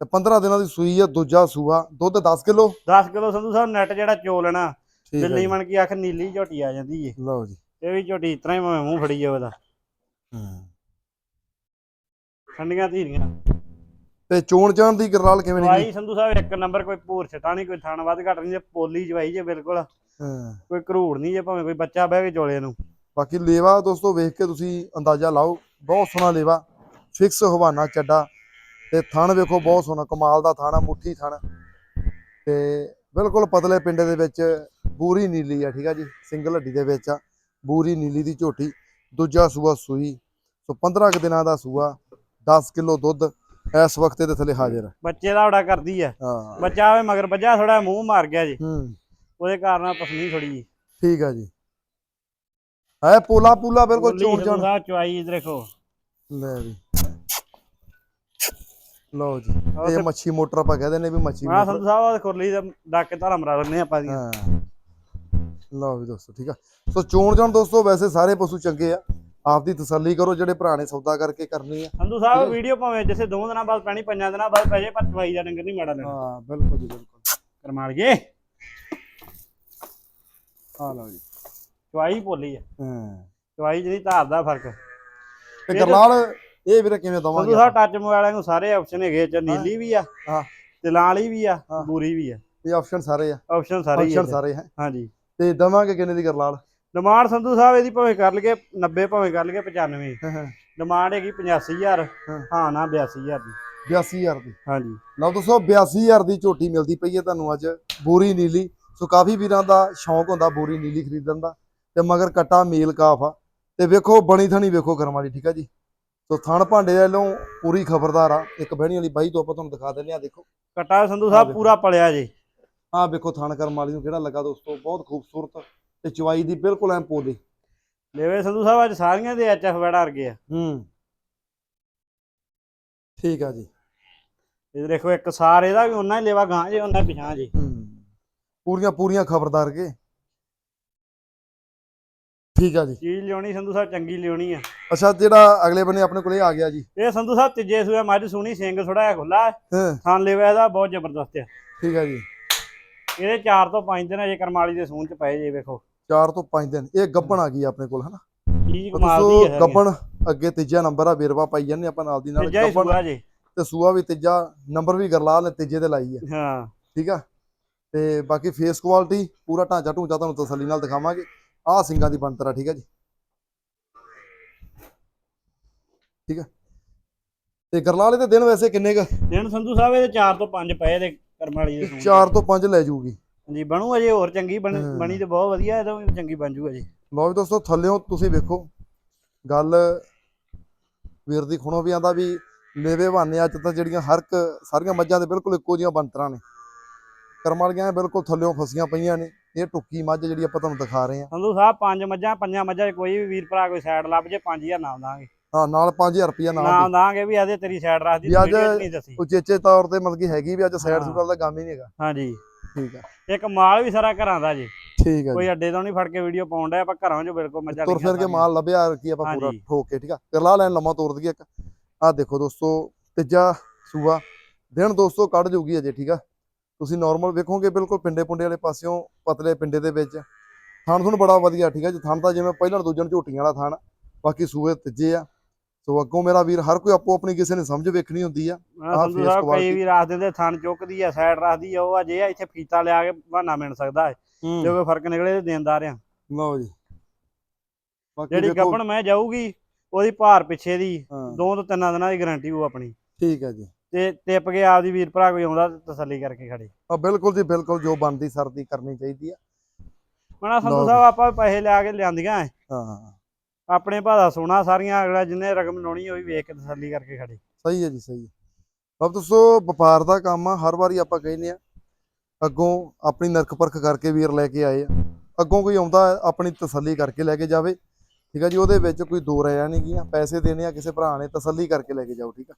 ਤੇ 15 ਦਿਨਾਂ ਦੀ ਸੂਈ ਹੈ ਦੂਜਾ ਸੂਆ। ਦੁੱਧ 10 ਕਿਲੋ? 10 ਕਿਲੋ ਸੰਧੂ ਸਾਹਿਬ ਨੈਟ ਜਿਹੜਾ ਚੋ ਲੈਣਾ ਦਿੱਲੀ। ਮਣ ਕੀ ਆਖ ਨੀਲੀ ਝੋਟੀ ਆ ਜਾਂਦੀ ਏ। ਲਓ ਜੀ। ਇਹ ਵੀ ਝੋਟੀ ਇਤਨਾ ਹੀ ਮੂੰਹ ਫੜੀ ਜਾਵੇ ਉਹਦਾ ਹੂੰ। ਠੰਡੀਆਂ ਧੀਰੀਆਂ। ਤੇ ਚੋਣ ਚਾਣ ਦੀ ਗਰਲਾਲ ਕਿਵੇਂ ਨਹੀਂ ਜਵਾਈ ਸੰਧੂ ਸਾਹਿਬ ਇੱਕ ਨੰਬਰ ਕੋਈ ਭੂਰ ਛਟਾ ਨਹੀਂ ਕੋਈ ਥਣ ਵੱਧ ਘਟ ਨਹੀਂ ਜੇ ਪੋਲੀ ਜਵਾਈ ਜੇ ਬਿਲਕੁਲ। ਹਾਂ। ਕੋਈ ਘਰੂੜ ਨਹੀਂ ਜੇ ਭਾਵੇਂ ਕੋਈ ਬੱਚਾ ਬਹਿ ਕੇ ਚੋਲੇ ਨੂੰ। ਬਾਕੀ ਲੇਵਾ ਦੋਸਤੋ ਵੇਖ ਕੇ ਤੁਸੀਂ ਅੰਦਾਜ਼ਾ ਲਾਓ ਬਹੁਤ ਸੋਹਣਾ ਲੇਵਾ ਫਿਕਸ ਹਵਾਨਾ ਚੱਡਾ ਤੇ ਥਣ ਵੇਖੋ ਬਹੁਤ ਸੋਹਣਾ ਕਮਾਲ ਦਾ ਥਣ ਮੁੱਠੀ ਥਣ। ਤੇ ਬਿਲਕੁਲ ਪਤਲੇ ਪਿੰਡੇ ਦੇ ਵਿੱਚ ਬੂਰੀ ਨੀਲੀ ਆ ਠੀਕ ਆ ਜੀ ਸਿੰਗਲ ਹੱਡੀ ਦੇ ਵਿੱਚ ਆ ਬੂਰੀ ਨੀਲੀ ਦੀ ਝੋਟੀ ਦੂਜਾ ਸੂਆ ਸੂਈ ਸੋ 15 ਕੁ ਦਿਨਾਂ ਦਾ ਸੂਆ 10 ਕਿਲੋ ਦੁੱਧ ਇਸ ਵਕਤ ਇਹਦੇ ਥੱਲੇ ਹਾਜ਼ਰ ਆ। ਬੱਚੇ ਦਾ ਬੜਾ ਕਰਦੀ ਆ। ਹਾਂ। ਬੱਚਾ ਆਵੇ ਮਗਰ ਬੱਜਾ ਥੋੜਾ ਮੂੰਹ ਮਾਰ ਗਿਆ ਜੀ। ਹੂੰ। ਉਹਦੇ ਕਾਰਨ ਪਸੰਦੀ ਥੋੜੀ ਜੀ ਠੀਕ ਆ ਜੀ। ਹੈ ਪੋਲਾ ਪੂਲਾ ਬਿਲਕੁਲ ਸੰਧੂ ਚਾਣ ਸਾਹਿਬ ਚਵਾਈ ਇਧਰ ਦੇਖੋ। ਲੈ ਵੀ ਲਓ ਜੀ ਇਹ ਮੱਛੀ ਮੋਟਰ ਆਪਾਂ ਕਹਿੰਦੇ ਨੇ ਵੀ ਮੱਛੀ ਮੋਟਰ। ਸੰਧੂ ਸਾਹਿਬ ਖੁਰਲੀ ਦਾ ਡੱਕ ਧਾਰਾ ਮਰਾ ਲੈਣੇ ਆਪਾਂ ਦੀਆਂ। ਹਾਂ। ਲਓ ਵੀ ਦੋਸਤੋ ਠੀਕ ਆ। ਸੋ ਚੋਣ ਜਾਣ ਦੋਸਤੋ ਵੈਸੇ ਸਾਰੇ ਪਸ਼ੂ ਚੰਗੇ ਆ। ਆਪਦੀ ਤਸੱਲੀ ਕਰੋ ਜਿਹੜੇ ਭਰਾ ਨੇ ਸੌਦਾ ਕਰਕੇ ਕਰਨੀ ਆ। ਸੰਧੂ ਸਾਹਿਬ ਵੀਡੀਓ ਭਾਵੇਂ ਜਿਸੇ ਦੋ ਦਿਨਾਂ ਬਾਅਦ ਪੈਣੀ ਪੰਜਾਂ ਦਿਨਾਂ ਬਾਅਦ ਪੈ ਜੇ ਪਰ ਚਵਾਈ ਦਾ ਡੰਗਰ ਨਹੀਂ ਮਾੜਾ ਲੈਣਾ ਹਾਂ ਬਿਲਕੁਲ ਜੀ ਬਿਲਕੁਲ। ਕਰਮਾਲ ਗਏ। ਹਾਂ ਲਓ ਜੀ। ਚਵਾਈ ਭੋਲੀ ਆ। ਹਾਂ। ਚਵਾਈ ਜਿਹੜੀ ਧਾਰ ਦਾ ਫ਼ਰਕ। ਤੇ ਗਰਲਾਲ ਇਹ ਵੀਰੇ ਕਿਵੇਂ ਸੰਧੂ ਦਵਾਂਗੇ ਸਾਹਿਬ ਟੱਚ ਮੋਬਾਈਲਾਂ ਨੂੰ ਸਾਰੇ ਆਪਸ਼ਨ ਹੈਗੇ ਚ ਨੀਲੀ ਵੀ ਆ ਹਾਂ। ਤੇ ਲਾਂ ਵਾਲੀ ਵੀ ਆ। ਬੂਰੀ ਵੀ ਆ। ਇਹ ਆਪਸ਼ਨ ਸਾਰੇ ਆ। ਆਪਸ਼ਨ ਸਾਰੇ ਹੀ ਆ। ਆਪਸ਼ਨ ਸਾਰੇ ਹੈ। ਹਾਂਜੀ। ਤੇ ਦਵਾਂਗੇ ਕਿੰਨੇ ਦੀ ਗਰਲਾਲ? ਡਿਮਾਂਡ ਸੰਧੂ ਸਾਹਿਬ ਇਹਦੀ ਭਾਵੇਂ ਕਰ ਲਈਏ 90 ਭਾਵੇਂ ਕਰ ਲਈਏ 95 ਹਾਂ ਹਾਂ। ਡਿਮਾਂਡ ਹੈਗੀ 85000 ਹਾਂ। ਹਾਂ ਨਾ 82000 ਦੀ। 82000 ਦੀ। ਹਾਂਜੀ। ਲਓ ਦੋਸਤੋ 82000 ਦੀ ਝੋਟੀ ਮਿਲਦੀ ਪਈ ਹੈ ਤੁਹਾਨੂੰ ਅੱਜ ਬੂਰੀ ਨੀਲੀ। ਸੋ ਕਾਫੀ ਵੀਰਾਂ ਦਾ ਸ਼ੌਂਕ ਹੁੰਦਾ ਬੂਰੀ ਨੀਲੀ ਖਰੀਦਣ ਦਾ। ਤੇ ਮਗਰ ਕਟਾ ਮੇਲ ਕਾਫ ਆ। ਤੇ ਵੇਖੋ ਬਣੀ ਥਣੀ ਵੇਖੋ ਕਰਮ ਵਾਲੀ ਠੀਕ ਆ ਜੀ? ਸੋ ਥਣ ਭਾਂਡੇ ਵੱਲੋਂ ਪੂਰੀ ਖਬਰਦਾਰ ਆ। ਇੱਕ ਬਹਿਣੀ ਵਾਲੀ ਬਾਈ ਤੋਂ ਆਪਾਂ ਤੁਹਾਨੂੰ ਦਿਖਾ ਦਿੰਦੇ ਆ ਦੇਖੋ। ਕਟਾ ਸੰਧੂ ਸਾਹਿਬ। ਪੂਰਾ ਪਲਿਆ ਜੀ। ਆਹ ਵੇਖੋ ਥਣ ਕਰਮ ਵਾਲੀ ਨੂੰ ਕਿਹੜਾ ਲੱਗਾ ਦੋਸਤੋ ਬਹੁਤ ਖੂਬਸੂਰਤ। ਤੇ ਚਵਾਈ ਦੀ ਬਿਲਕੁਲ ਐ ਪੋਲੀ ਲੈਵੇ ਸੰਧੂ ਸਾਹਿਬ ਅੱਜ ਸਾਰੀਆਂ ਦੇ ਐਚਐਫ ਵੜਾ ਵਰਗੇ ਆ। ਹੂੰ। ਠੀਕ ਆ ਜੀ। ਇਹ ਦੇਖੋ ਇੱਕ ਸਾਰ ਇਹਦਾ ਵੀ ਉਹਨਾਂ ਹੀ ਲੈਵਾ ਗਾਂ ਜੇ ਉਹਨਾਂ ਪਿਛਾਂ ਜੀ। ਹੂੰ। ਪੂਰੀਆਂ ਪੂਰੀਆਂ ਖਬਰਦਾਰ ਕੇ। ਠੀਕ ਆ ਜੀ। ਚੀਜ਼ ਲਿਆਉਣੀ ਸੰਧੂ ਸਾਹਿਬ ਚੰਗੀ ਲਿਆਉਣੀ ਆ। ਅੱਛਾ ਜਿਹੜਾ ਅਗਲੇ ਬੰਨੇ ਆਪਣੇ ਕੋਲੇ ਆ ਗਿਆ ਜੀ। ਇਹ ਸੰਧੂ ਸਾਹਿਬ ਤੀਜੇ ਸੂਏ ਮੱਝ ਸੋਹਣੀ ਸਿੰਘ ਥੋੜਾ ਜਿਹਾ ਖੁੱਲਾ ਹਾਂ। ਥਾਂ ਲੈਵਾ ਇਹਦਾ ਬਹੁਤ ਜ਼ਬਰਦਸਤ ਆ। ਠੀਕ ਆ ਜੀ। ਇਹਦੇ 4 ਤੋਂ 5 ਦਿਨ ਅਜੇ ਕਰਮਾਲੀ ਦੇ ਸੂਣ ਚ ਪਏ ਜੇ ਵੇਖੋ। 4 ਤੋਂ 5 ਦਿਨ। ਇਹ ਗੱਬਣ ਆ ਗਈ ਆਪਣੇ ਕੋਲ ਹਨਾ? ਚੀਜ਼ ਕਮਾਲ ਦੀ ਹੈ ਗੱਬਣ ਅੱਗੇ ਤੀਜਾ ਨੰਬਰ ਆ ਵੇਰਵਾ ਪਾਈ ਜਾਂਦੇ ਆਪਾਂ ਨਾਲ ਦੀ ਨਾਲ। ਗੱਬਣ ਤੇ ਸੂਆ ਵੀ ਤੀਜਾ ਨੰਬਰ ਵੀ ਗਰਲਾਲ ਨੇ ਤੀਜੇ ਤੇ ਲਾਈ ਹੈ ਹਾਂ। ਠੀਕ ਆ? ਤੇ ਬਾਕੀ ਫੇਸ ਕੁਆਲਿਟੀ ਪੂਰਾ ਢਾਂਚਾ ਢੂੰਚਾ ਤੁਹਾਨੂੰ ਤਸੱਲੀ ਨਾਲ ਦਿਖਾਵਾਂਗੇ। ਆਹ ਸਿੰਗਾਂ ਦੀ ਬਣਤਰ ਠੀਕ ਆ ਜੀ? ਠੀਕ ਆ? ਤੇ ਗਰਲਾਲੇ ਦੇ ਦਿਨ ਵੈਸੇ ਕਿੰਨੇ ਕ? ਦਿਨ ਸੰਧੂ ਸਾਹਿਬ ਇਹਦੇ 4 ਤੋਂ 5 ਪਏ ਦੇ ਕਰਮਾਲੀ ਦੇ ਸੂਣ 'ਚ। 4 ਤੋਂ 5 ਲੈ ਜਾਊਗੀ। ਹਾਂਜੀ ਬਣੂ ਅਜੇ ਹੋਰ ਚੰਗੀ ਬਣ ਤੇ ਬਹੁਤ ਵਧੀਆ ਇਹਦੋਂ ਵੀ ਚੰਗੀ ਬਣ ਜੂ ਅਜੇ ਲਓ ਵੀ ਦੋਸਤੋ ਥੱਲਿਓਂ ਤੁਸੀਂ ਵੇਖੋ ਗੱਲ ਵੀਰ ਦੀ ਖੁਣੋ ਵੀ ਆਂਦਾ ਵੀ ਲੇਵੇ ਬਹਾਨੇ ਅੱਜ ਤਾਂ ਜਿਹੜੀਆਂ ਹਰ ਇੱਕ ਸਾਰੀਆਂ ਮੱਝਾਂ ਦੇ ਬਿਲਕੁਲ ਇੱਕੋ ਜਿਹੀਆਂ ਬਣਤਰਾਂ ਨੇ। ਕਰਮ ਵਾਲੀਆਂ ਬਿਲਕੁਲ ਥੱਲਿਓਂ ਫਸੀਆਂ ਪਈਆਂ ਨੇ ਇਹ ਟੁੱਕੀ ਮੱਝ ਜਿਹੜੀ ਆਪਾਂ ਤੁਹਾਨੂੰ ਦਿਖਾ ਰਹੇ ਹਾਂ ਸੰਧੂ ਸਾਹਿਬ ਪੰਜ ਮੱਝਾਂ ਪੰਜਾਂ ਮੱਝਾਂ 'ਚ ਕੋਈ ਵੀ ਵੀਰ ਭਰਾ ਕੋਈ ਸਾਈਡ ਲੱਭ ਜੇ 5000 ਨਾਮ ਦਾਂਗੇ। ਹਾਂ ਨਾਲ 5000 ਰੁਪਇਆ ਨਾਲ ਨਾਮ ਦਾਂਗੇ ਵੀ ਆਦੇ ਤੇਰੀ ਸਾਈਡ ਰੱਖਦੀ ਵੀ ਅੱਜ- ਵੀਡੀਓ 'ਚ ਨਹੀਂ ਦੱਸੀ। ਉਚੇਚੇ ਤੌਰ ਤੇ ਮਤਲਬ ਕਿ ਹੈਗੀ ਵੀ ਅੱਜ ਸਾਈਡ ਹਾਂ। ਦਾ ਕੰਮ ਹੀ ਨਹੀਂ ਹੈਗਾ। ਹਾਂਜੀ। ਠੀਕ ਆ। ਇੱਕ ਮਾਲ ਵੀ ਸਾਰਾ ਘਰਾਂ ਦਾ ਜੀ। ਠੀਕ ਆ ਕੋਈ ਅੱਡੇ ਤੋਂ ਨਹੀਂ ਫੜ ਕੇ ਵੀਡੀਓ ਪਾਉਣ ਡਿਆ ਆਪਾਂ ਘਰਾਂ 'ਚੋਂ ਬਿਲਕੁਲ ਮੱਝਾਂ ਤੁਰ ਫਿਰ ਕੇ। ਮਾਲ ਲੱਭਿਆ ਕੀ ਆਪਾਂ ਪੂਰਾ। ਠੋਕ ਕੇ ਠੀਕ ਆ। ਕਰਲਾ ਲੈਣ ਲੰਮਾ ਤੋੜ ਦਈਏ ਇੱਕ। ਆਹ ਦੇਖੋ ਦੋਸਤੋ ਤੀਜਾ ਸੂਆ। ਦਿਨ ਦੋਸਤੋ ਕੱਢ ਜੂਗੀ ਅਜੇ ਠੀਕ ਆ। ਤੁਸੀਂ ਨਾਰਮਲ ਵੇਖੋਗੇ ਬਿਲਕੁਲ ਪਿੰਡੇ ਪੁੰਡੇ ਵਾਲੇ ਪਾਸਿਓਂ ਪਤਲੇ ਪਿੰਡੇ ਦੇ ਵਿੱਚ। ਥਣ ਤੁਹਾਨੂੰ ਬੜਾ ਵਧੀਆ ਠੀਕ ਆ ਜੀ। ਥਣ ਤਾਂ ਜਿਵੇਂ ਪਹਿਲਾਂ ਦੂਜਣ ਝੋਟੀਆਂ ਵਾਲਾ ਥਣ ਬਾਕੀ ਸੂਏ ਤੀਜੇ ਆ। ਸੋ ਅੱਗੋਂ ਮੇਰਾ ਵੀਰ ਹਰ ਕੋਈ ਆਪੋ ਆਪਣੀ ਕਿਸੇ ਨੇ ਸਮਝ ਵੇਖਣੀ ਹੁੰਦੀ ਆ। ਆਹ ਸੰਧੂ face ਸਾਹਿਬ ਕਈ quality। ਵੀ ਰੱਖ ਦਿੰਦੇ ਥਣ ਚੁੱਕਦੀ ਆ ਸਾਈਡ ਰੱਖਦੀ ਆ ਉਹ ਆ ਜੇ ਆ ਇੱਥੇ ਫੀਤਾ ਲਿਆ ਕੇ ਬਹਾਨਾ ਮਿਲ ਸਕਦਾ ਹੈ। ਜੇ ਕੋਈ ਫ਼ਰਕ ਨਿਕਲੇ ਤੇ ਦੇਣਦਾਰ ਆ ਲਓ ਜੀ। ਬਾਕੀ ਜਿਹੜੀ ਦੇਖੋ ਗੱਪਣ ਮੈਂ ਜਾਊਗੀ ਉਹਦੀ ਭਾਰ ਪਿੱਛੇ ਦੀ ਹਾਂ। ਦੋ ਤੋਂ ਤਿੰਨਾਂ ਦਿਨਾਂ ਦੀ ਗਾਰੰਟੀ ਹੋਊ ਆਪਣੀ। ਠੀਕ ਹੈ ਜੀ। ਤੇ ਟਿਪ ਕੇ ਆਪਦੀ ਵੀਰ ਭਰਾ ਕੋਈ ਆਉਂਦਾ ਤੇ ਤਸੱਲੀ ਕਰਕੇ ਖੜੇ। ਆ ਬਿਲਕੁਲ ਜੀ ਬਿਲਕੁਲ ਜੋ ਬਣਦੀ ਸਰਦੀ ਕਰਨੀ ਚਾਹੀਦੀ ਆ। ਮਣਾ ਲਓ ਸੰਧੂ ਜੀ। ਸਾਹਿਬ ਆਪਾਂ ਪੈਸੇ ਲਿਆ ਕੇ ਲਿਆਂਦੀਆਂ ਐ। ਹਾਂ। ਆਪਣੇ ਭਾਅ ਸੋਨਾ ਸਾਰੀਆਂ ਅਗਲਾ ਜਿੰਨੇ ਰਕਮ ਲਾਉਣੀ ਉਹ ਵੀ ਵੇਖ ਕੇ ਤਸੱਲੀ ਕਰਕੇ ਖੜੇ। ਸਹੀ ਹੈ ਜੀ ਸਹੀ ਹੈ। ਬਾਬ ਦੋਸਤੋ ਵਪਾਰ ਦਾ ਕੰਮ ਆ ਹਰ ਵਾਰੀ ਆਪਾਂ ਕਹਿੰਦੇ ਆ ਅੱਗੋਂ ਆਪਣੀ ਨਰਕ ਪਰਖ ਕਰਕੇ ਵੀਰ ਲੈ ਕੇ ਆਏ ਆ। ਅੱਗੋਂ ਕੋਈ ਆਉਂਦਾ ਆਪਣੀ ਤਸੱਲੀ ਕਰਕੇ ਲੈ ਕੇ ਜਾਵੇ। ਠੀਕ ਆ ਜੀ ਉਹਦੇ ਵਿੱਚ ਕੋਈ ਦੋ ਰਾਇਆ ਨਹੀਂ ਗੀਆਂ ਪੈਸੇ ਦੇਣੇ ਆ ਕਿਸੇ ਭਰਾ ਨੇ ਤਸੱਲੀ ਕਰਕੇ ਲੈ ਕੇ ਜਾਓ ਠੀਕ ਆ।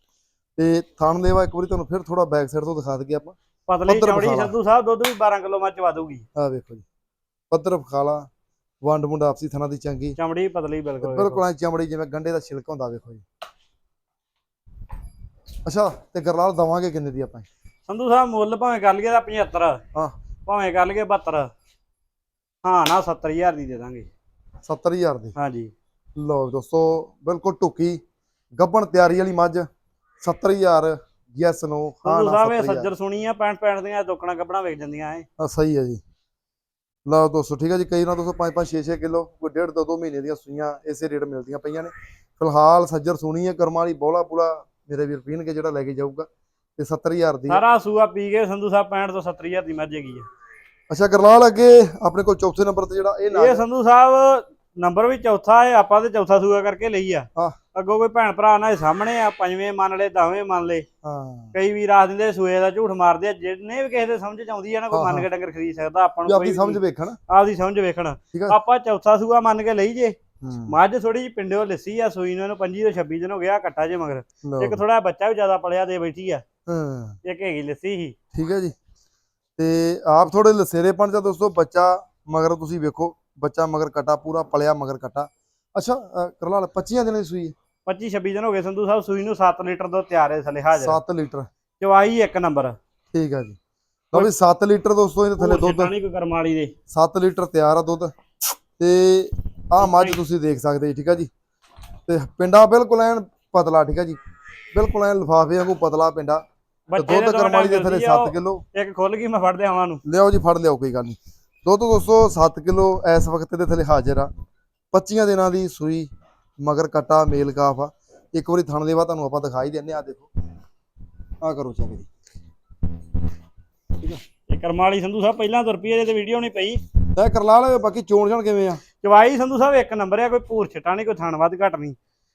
ਤੇ ਥਣ ਦੇਵਾ ਇੱਕ ਵਾਰੀ ਤੁਹਾਨੂੰ ਫਿਰ ਥੋੜਾ ਬੈਕ ਸਾਈਡ ਤੋਂ ਦਿਖਾ ਦਈਏ ਆਪਾਂ। ਪਤਲੀ ਚੌੜੀ। ਸੰਧੂ ਸਾਹਿਬ ਦੁੱਧ ਵੀ 12 ਕਿਲੋ ਮੱਚ ਦੂਗੀ ਆ ਵੇਖੋ ਜੀ। ਪੱਧਰ ਫਖਾਲਾ ਵੰਡ ਮੁੰਡਾ ਆਪਸੀ ਥਣਾ ਦੀ ਚੰਗੀ। ਚਮੜੀ ਪਤਲੀ ਬਿਲਕੁਲ ਬਿਲਕੁਲ। ਐ ਚਮੜੀ ਜਿਵੇਂ ਗੰਡੇ ਦਾ ਛਿਲਕ ਹੁੰਦਾ ਵੇਖੋ ਜੀ। ਅੱਛਾ ਤੇ ਗਰਲਾਲ ਦਵਾਂਗੇ ਕਿੰਨੇ ਦੀ ਆਪਾਂ? ਸੰਧੂ ਸਾਹਿਬ ਮੁੱਲ ਭਾਵੇਂ ਕਰ ਲਈਏ ਤਾਂ 75 ਹਾਂ। ਭਾਵੇਂ ਕਰ ਲਈਏ 72 ਹਾਂ ਨਾ 70000 ਦੀ ਦੇ ਦਾਂਗੇ। 70000 ਦੀ। ਹਾਂਜੀ ਲਓ ਦੋਸਤੋ ਬਿਲਕੁਲ ਟੁਕੀ ਗੱਬਣ ਤਿਆਰੀ ਵਾਲੀ ਮੱਝ 70000 ਯੈਸ ਨੋ। ਹਾਂ ਨਾ ਸਾਹਿਬ ਇਹ 70000 ਸੱਜਰ ਸੁਣੀ ਆ 65 65 ਦੀਆਂ ਦੁੱਕਣਾ ਕੱਪੜਾ ਵੇਚ ਜਾਂਦੀਆਂ ਐ। ਆ ਸਹੀ ਹੈ ਜੀ। ਲਓ ਦੋਸਤੋ ਠੀਕ ਹੈ ਜੀ ਕਈ ਨਾ ਦੋਸਤੋ 5 5 6 6 ਕਿਲੋ ਕੋਈ ਡੇਢ ਦੋ ਦੋ ਮਹੀਨੇ ਦੀਆਂ ਸੂਈਆਂ ਇਸੇ ਰੇਟ ਮਿਲਦੀਆਂ ਪਈਆਂ ਨੇ ਫਿਲਹਾਲ ਸੱਜਰ ਸੁਣੀ ਹੈ ਕਰਮਾਂ ਵਾਲੀ ਬੋਲਾ ਪੂਲਾ ਮੇਰੇ ਵੀਰ ਪੀਣ ਕੇ ਜਿਹੜਾ ਲੈ ਕੇ ਜਾਊਗਾ ਤੇ 70000 ਦੀ। ਸਾਰਾ ਸੂਆ ਪੀ ਕੇ ਸੰਧੂ ਸਾਹਿਬ 65 ਤੋਂ 70000 ਦੀ ਮੱਝ ਹੈਗੀ ਆ ਅੱਛਾ ਗਰਲਾਲ ਅੱਗੇ ਆਪਣੇ ਕੋਲ ਚੌਥੇ ਨੰਬਰ ਤੇ ਜਿਹੜਾ ਇਹ ਇਹ ਨਾਲ ਸੰਧੂ ਸਾਹਿਬ ਨੰਬਰ ਵੀ ਚੌਥਾ ਹੈ ਆਪਾਂ ਤੇ ਚੌਥਾ ਸੂਆ ਕਰਕੇ ਲਈ ਆ ਹਾਂ। ਅੱਗੋਂ ਕੋਈ ਭੈਣ ਭਰਾ ਨਾ ਸਾਹਮਣੇ ਆ ਪੰਜਵੇਂ ਮੰਨ ਲਏ ਦਸਵੇਂ ਮੰਨ ਲਏ। ਹਾਂ। ਕਈ ਵੀਰ ਆਖ ਦਿੰਦੇ ਸੂਏ ਦਾ ਝੂਠ ਮਾਰਦੇ ਆ ਜਿਹਨੇ ਵੀ ਕਿਸੇ ਦੇ ਸਮਝ ਚ ਆਉਂਦੀ ਆ ਨਾ ਕੋਈ ਹਾਂ, ਮੰਨ ਹਾਂ। ਕੇ ਡੰਗਰ ਖਰੀਦ ਸਕਦਾ ਆਪਾਂ ਵੀ ਨੂੰ ਆਪਣੀ ਸਮਝ ਵੀ ਵੇਖਣ। ਆਪਦੀ ਸਮਝ ਵੇਖਣ। ਆਪਾਂ ਚੌਥਾ ਸੂਆ ਮੰਨ ਕੇ ਲਈ ਜੇ। ਹੂੰ, ਮੱਝ ਥੋੜੀ ਜਿਹੀ ਪਿੰਡੋਂ ਲੱਸੀ ਆ ਸੂਈ ਨੂੰ ਇਹਨੂੰ 25 ਤੋਂ 26 ਦਿਨ ਹੋ ਗਿਆ ਕੱਟਾ ਜੇ ਮਗਰ। ਇੱਕ ਥੋੜਾ ਬੱਚਾ ਵੀ ਜ਼ਿਆਦਾ ਪਲਿਆ ਦੇ ਬੈਠੀ ਆ। ਹਾਂ। ਇੱਕ ਹੈਗੀ ਲੱਸੀ ਸੀ। ਠੀਕ ਹੈ ਜੀ। ਤੇ ਆਪ ਥੋੜੇ ਲਸੇਰੇਪਣ ਦਾ ਦੋਸਤੋ ਬੱਚਾ ਮਗਰ ਤੁਸੀਂ ਵੇਖੋ ਬੱਚਾ ਮਗਰ ਕਟਾ ਪੂਰਾ ਪਲਿਆ ਮਗਰ ਕਟਾ ਅੱਛਾ ਅ, ਕਰਲਾਲ 25 ਦਿਨਾਂ ਦੀ ਸੂਈ 25 26 ਦਿਨ ਹੋ ਗਏ ਸੰਧੂ ਸਾਹਿਬ ਸੂਈ ਨੂੰ 7 ਲੀਟਰ ਦੁੱਧ ਤਿਆਰ ਹੈ ਥੱਲੇ ਹਾਜ਼ਰ। 7 ਲੀਟਰ। ਚਵਾਈ ਇੱਕ ਨੰਬਰ। ਠੀਕ ਹੈ ਜੀ। ਲਓ ਵੀ 7 ਲੀਟਰ ਦੋਸਤੋ ਇਹਦੇ ਥੱਲੇ ਦੁੱਧ। ਨਹੀਂ ਕੋਈ ਕਰਮ ਵਾਲੀ ਦੇ। 7 ਲੀਟਰ ਤਿਆਰ ਆ ਦੁੱਧ। ਤੇ ਆਹ ਮੱਝ ਤੁਸੀਂ ਦੇਖ ਸਕਦੇ ਜੀ ਠੀਕ ਹੈ ਜੀ। ਤੇ ਪਿੰਡਾ ਬਿਲਕੁਲ ਐਨ ਪਤਲਾ ਠੀਕ ਹੈ ਜੀ। ਬਿਲਕੁਲ ਐਨ ਲਿਫਾਫੇ ਵਾਂਗੂ ਪਤਲਾ ਪਿੰਡਾ। ਦੁੱਧ ਦੇ ਕਰਮਾਲੀ ਦੇ ਥੱਲੇ 7 ਕਿਲੋ। ਇੱਕ ਖੁੱਲ ਗਈ ਮੈਂ ਫੜਦੇ ਆਵਾਂ ਨੂੰ ਲਿਆਓ ਜੀ ਫੜ ਲਿਆਓ ਕੋਈ ਗੱਲ ਨਹੀਂ। ਦੁੱਧ ਦੋਸਤੋ 7 ਕਿਲੋ ਇਸ ਵਕਤ ਦੇ ਥੱਲੇ ਹਾਜ਼ਰ ਆ। 25 ਦਿਨਾਂ ਦੀ ਸੂਈ ਮਗਰ ਕਟਾ ਮੇਲ ਕਾਫ ਆ। ਇੱਕ ਵਾਰੀ ਥਣ ਦੇ ਬਾਅਦ ਤੁਹਾਨੂੰ ਆਪਾਂ ਦਿਖਾਈ ਦਿੰਨੇ ਆ ਦੇਖੋ। ਆ ਕਰੋ ਚੈੱਕ ਜੀ। ਇਹ ਕਰਮ ਵਾਲੀ ਸੰਧੂ ਸਾਹਿਬ ਪਹਿਲਾਂ ਤੋਂ ਰੁਪਈਏ ਤੇ ਵੀਡੀਓ ਨਹੀਂ ਪਈ। ਤੇ ਕਰਲਾਲ ਬਾਕੀ ਚੋਣ ਜਾਣ ਕਿਵੇਂ ਆ? ਚਵਾਈ ਸੰਧੂ ਸਾਹਿਬ ਇੱਕ ਨੰਬਰ ਆ ਕੋਈ ਭੂਰ ਛਟਾ ਨਹੀਂ ਕੋਈ ਥਣ ਵੱਧ ਘਟ ਨਹੀਂ।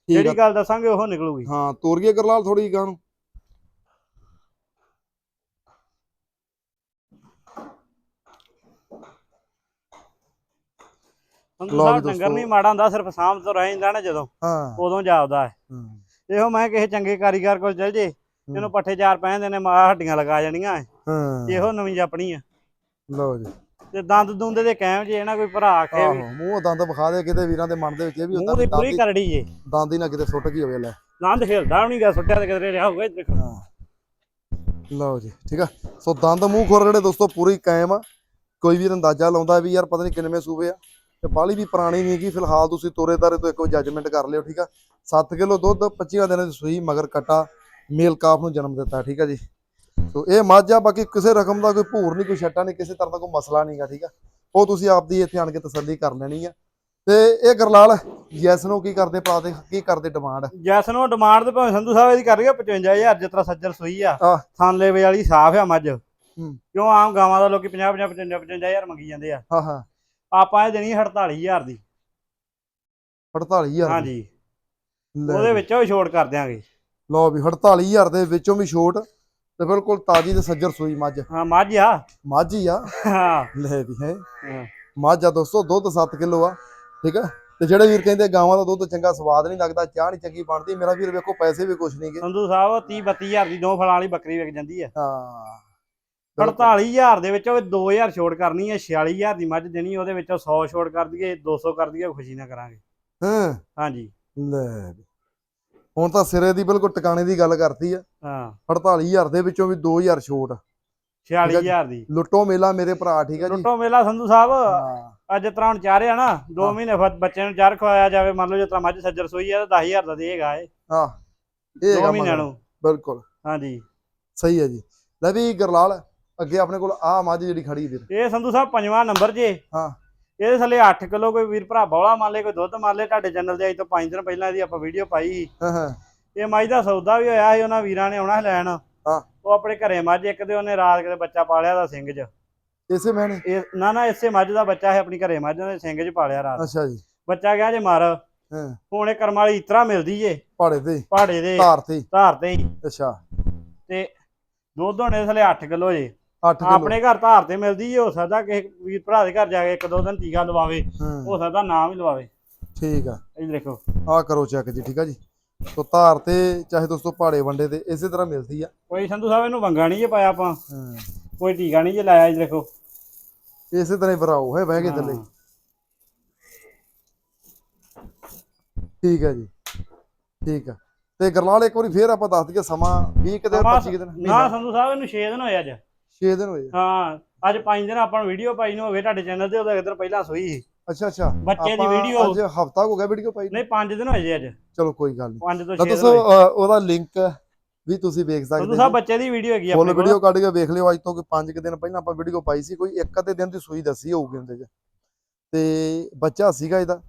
ਜਿਹੜੀ ਗੱਲ ਦੱਸਾਂਗੇ ਉਹ ਨਿਕਲੂਗੀ। ਹਾਂ ਤੋਰੀਏ ਕਰਲਾਲ ਥੋੜੀ ਗਾਂ ਨੂੰ। ਸੰਧੂ ਸਾਹਿਬ ਡੰਗਰ। ਨਹੀਂ ਮਾੜਾ ਹੁੰਦਾ ਸਿਰਫ ਸਾਂਭ ਤੋਂ ਰਹਿ ਜਾਂਦਾ ਨਾ ਜਦੋਂ। ਹਾਂ। ਉਦੋਂ ਜਾਪਦਾ ਹੈ। ਇਹੋ ਮੈਂ ਕਿਸੇ ਚੰਗੇ ਕਾਰੀਗਰ ਕੋਲ ਚਲ ਜੇ ਇਹਨੂੰ ਪੱਠੇ ਚਾਰ ਪੈਂਦੇ ਨੇ ਮਾ ਹੱਡੀਆਂ ਲਗਾ ਜਾਣੀਆਂ ਹਾਂ। ਇਹੋ ਨਵੀਂ ਆਪਣੀ ਆ। ਲਓ ਜੀ। ਤੇ ਦੰਦ ਦੁੰਦ ਦੇ ਕਾਇਮ ਜੇ ਨਾ ਕੋਈ ਭਰਾ ਆਖੇ ਵੀ। ਮੂੰਹ ਦੰਦ ਵਿਖਾ ਦੇ ਕਿਤੇ ਵੀਰਾਂ ਦੇ ਮਨ ਦੇ ਵਿੱਚ ਇਹ ਵੀ ਹੁੰਦਾ ਮੂੰਹ ਦੀ ਵੀ ਪੂਰੀ ਕਰੜੀ ਜੇ। ਦੰਦ ਹੀ ਨਾ ਕਿਤੇ ਸੁੱਟ ਗਈ ਹੋਵੇ ਲੈ। ਦੰਦ ਖੇਲਦਾ ਵੀ ਨਹੀਂ ਗਾ ਸੁੱਟਿਆ ਤੇ ਕਿਧਰੇ ਰਿਹਾ ਹੋਊਗਾ ਦੇਖੋ ਲਓ ਜੀ ਠੀਕ ਆ। ਸੋ ਦੰਦ ਮੂੰਹ ਖੋਰ ਜਿਹੜੇ ਦੋਸਤੋ ਪੂਰੀ ਕਾਇਮ ਆ। ਕੋਈ ਵੀ ਅੰਦਾਜ਼ਾ ਲਾਉਂਦਾ ਵੀ ਯਾਰ ਪਤਾ ਨਹੀਂ ਕਿੰਨਵੇਂ ਸੂਬੇ ਆ। ਤੇ ਬਾਲੀ ਵੀ ਪੁਰਾਣੀ ਨਹੀਂ ਹੈਗੀ ਫਿਲਹਾਲ ਤੁਸੀਂ ਤੋਰੇ ਤਾਰੇ ਤੋਂ ਇੱਕ ਵਾਰ ਜੱਜਮੈਂਟ ਕਰ ਲਿਓ ਠੀਕ ਆ? 7 ਕਿਲੋ ਦੁੱਧ 25 ਦਿਨਾਂ ਦੀ ਸੂਈ ਮਗਰ ਕਟਾ ਮੇਲ ਕਾਫ ਨੂੰ ਜਨਮ ਦਿੱਤਾ ਠੀਕ ਆ ਜੀ? ਸੋ ਇਹ ਮੱਝ ਆ ਬਾਕੀ ਕਿਸੇ ਰਕਮ ਦਾ ਕੋਈ ਭੂਰ ਨਹੀਂ ਕੋਈ ਛੱਟਾ ਨਹੀਂ ਕਿਸੇ ਤਰ੍ਹਾਂ ਦਾ ਕੋਈ ਮਸਲਾ ਨਹੀਂਗਾ ਠੀਕ ਆ? ਉਹ ਤੁਸੀਂ ਆਪਦੀ ਇੱਥੇ ਆਣ ਕੇ ਤਸੱਲੀ ਕਰ ਲੈਣੀ ਆ। ਤੇ ਇਹ ਗਰਲਾਲ ਯੈਸ ਨੂੰ ਕੀ ਕਰਦੇ ਭਰਾ ਦੇ ਕੀ ਕਰਦੇ ਡਿਮਾਂਡ ਜੈਸ ਨੂੰ ਡਿਮਾਂਡ ਤੇ ਭਾਵੇਂ ਸੰਧੂ ਸਾਹਿਬ ਇਹਦੀ ਕਰ ਰਹੀ 55000 ਜਿਸ ਤਰ੍ਹਾਂ ਸੱਜਰ ਸੂਈ ਆ। ਆਹ। ਥਾਨ ਲੇਵੇ ਵਾਲੀ ਸਾਫ਼ ਆ ਮੱਝ। ਕਿਉਂ ਆਮ ਗਾਵਾਂ ਦਾ ਲੋਕੀ 50 50 55 55000 ਮੰਗੀ ਜਾਂਦੇ ਆ। ਹਾਂ ਹਾਂ। ਆਪਾਂ ਇਹ ਦੇਣੀ 48000 ਦੀ। 48000 ਹਾਂਜੀ। ਉਹਦੇ। ਵਿੱਚੋਂ ਵੀ ਛੋਟ ਕਰ ਦਿਆਂਗੇ। ਲਓ ਵੀ 48000 ਦੇ ਵਿੱਚੋਂ ਵੀ ਛੋਟ ਤੇ ਬਿਲਕੁਲ ਤਾਜੀ ਤੇ ਸੱਜਰ ਸੂਈ ਮੱਝ। ਹਾਂ ਮੱਝ ਆ। ਮੱਝ ਹੀ ਆ। ਹਾਂ। ਲੈ ਵੀ ਹੈ। ਹਾਂ। ਮੱਝ ਆ ਦੋਸਤੋ ਦੁੱਧ 7 ਕਿਲੋ ਆ ਠੀਕ ਆ? ਤੇ ਜਿਹੜੇ ਵੀਰ ਕਹਿੰਦੇ ਗਾਵਾਂ ਦਾ ਦੁੱਧ ਚੰਗਾ ਸਵਾਦ ਨਹੀਂ ਲੱਗਦਾ ਚਾਹ ਨਹੀਂ ਚੰਗੀ ਬਣਦੀ ਮੇਰਾ ਵੀਰ ਵੇਖੋ ਪੈਸੇ ਵੀ ਕੁਛ ਨਹੀਂਗੇ ਸੰਧੂ ਸਾਹਿਬ 30 32000 ਦੀ ਦੋ ਫਲਾਂ ਵਾਲੀ ਬੱਕਰੀ ਵਿਕ ਜਾਂਦੀ ਆ। ਹਾਂ। 48000 ਦੇ ਵਿੱਚੋਂ 2000 ਛੋਟ ਕਰਨੀ ਹੈ 46000 ਦੀ ਮੱਝ ਦੇਣੀ ਉਹਦੇ ਵਿੱਚੋਂ 100 ਛੋਟ ਕਰ ਦਈਏ 200 ਕਰ ਦਈਏ ਖੁਸ਼ੀ ਨਾਲ ਕਰਾਂਗੇ। ਹਾਂ? ਹਾਂਜੀ। ਲੈ। ਹੁਣ ਤਾਂ ਸਿਰੇ ਦੀ ਬਿਲਕੁਲ ਟਿਕਾਣੇ ਦੀ ਗੱਲ ਕਰਤੀ ਆ। ਹਾਂ। 48000 ਦੇ ਵਿੱਚੋਂ ਵੀ 2000 ਛੋਟ। 46000 ਦੀ। ਲੁੱਟੋ ਮੇਲਾ ਮੇਰੇ ਭਰਾ ਠੀਕ ਆ ਜੀ? ਲੁੱਟੋ ਮੇਲਾ ਸੰਧੂ ਸਾਹਿਬ। ਹਾਂ। ਅੱਜ ਤਰ੍ਹਾਂ ਹੁਣ ਚਾਰਿਆ ਨਾ 2 ਹਾਂ। ਮਹੀਨੇ ਬਾਅਦ ਬੱਚੇ ਨੂੰ ਚਾਰ ਖਵਾਇਆ ਜਾਵੇ ਮੰਨ ਲਓ ਜਿਸ ਤਰ੍ਹਾਂ ਮੱਝ ਸੱਜਰ ਸੋਈ ਆ ਤਾਂ 10000 ਦਾ ਦੇਗਾ ਇਹ। ਹਾਂ। ਇਹ 2 ਹੈਗਾ ਮਹੀਨਿਆਂ। ਨੂੰ। ਬਿਲਕੁਲ। ਹਾਂਜੀ। ਸਹੀ ਹੈ ਜੀ। ਲੈ ਵੀ ਗਰਲਾਲ ਅੱਗੇ ਆਪਣੇ ਕੋਲ ਆ ਮੱਝ ਜਿਹੜੀ ਖੜੀ ਵੀਰ। ਇਹ ਸੰਧੂ ਸਾਹਿਬ ਪੰਜਵਾਂ ਨੰਬਰ ਜੇ। ਹਾਂ। ਇਹਦੇ ਥੱਲੇ 8 ਕਿਲੋ ਕੋਈ ਵੀਰ ਭਰਾ ਬੌਲਾ ਮੰਨ ਲੇ ਕੋਈ ਦੁੱਧ ਮੰਨ ਲੇ ਤੁਹਾਡੇ ਚੈਨਲ ਤੇ ਅੱਜ ਤੋਂ 5 ਦਿਨ ਪਹਿਲਾਂ ਇਹਦੀ ਆਪਾਂ ਵੀਡੀਓ ਪਾਈ ਸੀ। ਹਾਂ ਹਾਂ। ਇਹ ਮੱਝ ਦਾ ਸੌਦਾ ਵੀ ਹੋਇਆ ਸੀ ਉਹਨਾਂ ਵੀਰਾਂ ਨੇ ਆਉਣਾ ਲੈਣ। ਹਾਂ। ਉਹ ਆਪਣੇ ਘਰੇ ਮੱਝ ਇੱਕ ਦੇ ਉਹਨੇ ਰਾਤ ਕਿਤੇ ਬੱਚਾ ਪਾਲਿਆ ਦਾ ਸਿੰਘ 'ਚ। ਇਸੇ ਇਹ ਨਾ ਨਾ ਇਸੇ ਮੱਝ ਦਾ ਬੱਚਾ ਹੈ ਆਪਣੀ ਘਰੇ ਮੱਝ ਦੇ ਸਿੰਘ 'ਚ ਪਾਲਿਆ ਰਾਤ। ਅੱਛਾ ਜੀ। ਬੱਚਾ ਗਿਆ ਜੇ ਮਰ ਹਾਂ। ਹੁਣ ਇਹ ਕਰਮ ਵਾਲੀ ਇਤਰਾ ਮਿਲਦੀ ਜੇ। ਪਹਾੜੇ ਤੇ ਪਹਾੜੇ ਦੇ। ਧਾਰ ਤੇ ਧਾਰ ਤੇ ਅੱਛਾ। ਤੇ ਦੁੱਧ ਹੋਣੇ ਥਲੇ 8 ਕਿਲੋ ਜੇ। 8 ਕਿਲੋ। ਆਪਣੇ ਘਰ ਧਾਰ ਤੇ ਮਿਲਦੀ ਜੇ ਹੋ ਸਕਦਾ ਕਿਸੇ ਵੀਰ ਭਰਾ ਦੇ ਘਰ ਜਾ ਕੇ ਇੱਕ ਦੋ ਦਿਨ ਟੀਕਾ ਲਵਾਵੇ ਹਾਂ। ਸਕਦਾ ਨਾਮ ਹੀ ਲਵਾਵੇ। ਠੀਕ ਆ। ਇਹ ਦੇਖੋ। ਆ ਕਰੋ ਚੈੱਕ ਜੀ ਠੀਕ ਆ ਜੀ। ਤੋ ਧਾਰ ਤੇ ਚਾਹੇ ਦੋਸਤੋ ਪਹਾੜੇ ਵੰਡੇ ਤੇ ਇਸੇ ਤਰ੍ਹਾਂ ਮਿਲਦੀ ਆ। ਕੋਈ ਸੰਧੂ ਸਾਹਿਬ ਇਹਨੂੰ ਵੰਗਾ ਨਹੀਂ ਜੇ ਪਾਇਆ ਆਪਾਂ। ਕੋਈ ਟੀਕਾ ਨਹੀਂ ਜੇ ਲਾਇਆ ਇਹ ਦੇਖੋ। ਇਸੇ ਤਰ੍ਹਾਂ ਹੀ ਭਰਾਓ ਹੈ ਬਹਿ ਕੇ ਥੱਲੇ। ਠੀਕ ਹੈ ਜੀ। ਠੀਕ ਆ। ਤੇ ਗਰਲਾਲ ਇੱਕ ਵਾਰੀ ਫੇਰ ਆਪਾਂ ਦੱਸ ਦਈਏ ਸਮਾਂ 20 ਕੁ ਦਿਨ ਸਮਾਂ 25 ਕੁ ਦਿਨ। ਨਾ ਸੰਧੂ ਸਾਹਿਬ ਇਹਨੂੰ 6 ਦਿਨ ਹੋਏ ਅੱਜ। 6 ਦਿਨ ਹੋਏ ਆ। ਹਾਂ ਅੱਜ 5 ਦਿਨ ਆਪਾਂ ਨੂੰ ਵੀਡੀਓ ਪਾਈ ਨੂੰ ਹੋ ਗਏ ਤੁਹਾਡੇ ਚੈਨਲ ਤੇ ਉਹਦਾ ਇੱਕ ਦਿਨ ਪਹਿਲਾਂ ਸੋਈ ਸੀ। ਅੱਛਾ ਅੱਛਾ। ਬੱਚੇ ਦੀ ਆਪਾਂ ਵੀਡੀਓ ਅੱਜ ਹਫਤਾ ਹੋ ਗਿਆ ਵੀਡੀਓ ਪਾਈ ਨੂੰ। ਨਹੀਂ 5 ਦਿਨ ਹੋਏ ਜੀ ਅੱਜ। ਚਲੋ ਕੋਈ ਗੱਲ ਨਹੀਂ। 5 ਤੋਂ ਤਾਂ 6 ਦੋਸਤੋ ਦਿਨ ਹੋਏ। ਅ, ਉਹਦਾ ਲਿੰਕ ਵੀ ਤੁਸੀਂ ਵੇਖ ਸਕਦੇ ਸਾਹਿਬ ਹੋ। ਬੱਚੇ ਦੀ ਵੀਡੀਓ ਹੈਗੀ ਫੁੱਲ ਆਪਣੇ ਕੋਲ। ਵੀਡੀਓ ਕੱਢ ਕੇ ਵੇਖ ਲਿਓ ਅੱਜ ਤੋਂ ਕੋਈ 5 ਕੁ ਦਿਨ ਪਹਿਲਾਂ ਆਪਾਂ ਵੀਡੀਓ ਪਾਈ ਸੀ। ਕੋਈ ਇੱਕ ਅੱਧੇ ਦਿਨ ਦੀ ਸੂਈ ਦੱਸੀ ਹੋਊਗੀ ਉਹਦੇ 'ਚ। ਤੇ ਬੱਚਾ ਸੀਗਾ ਇਹਦਾ।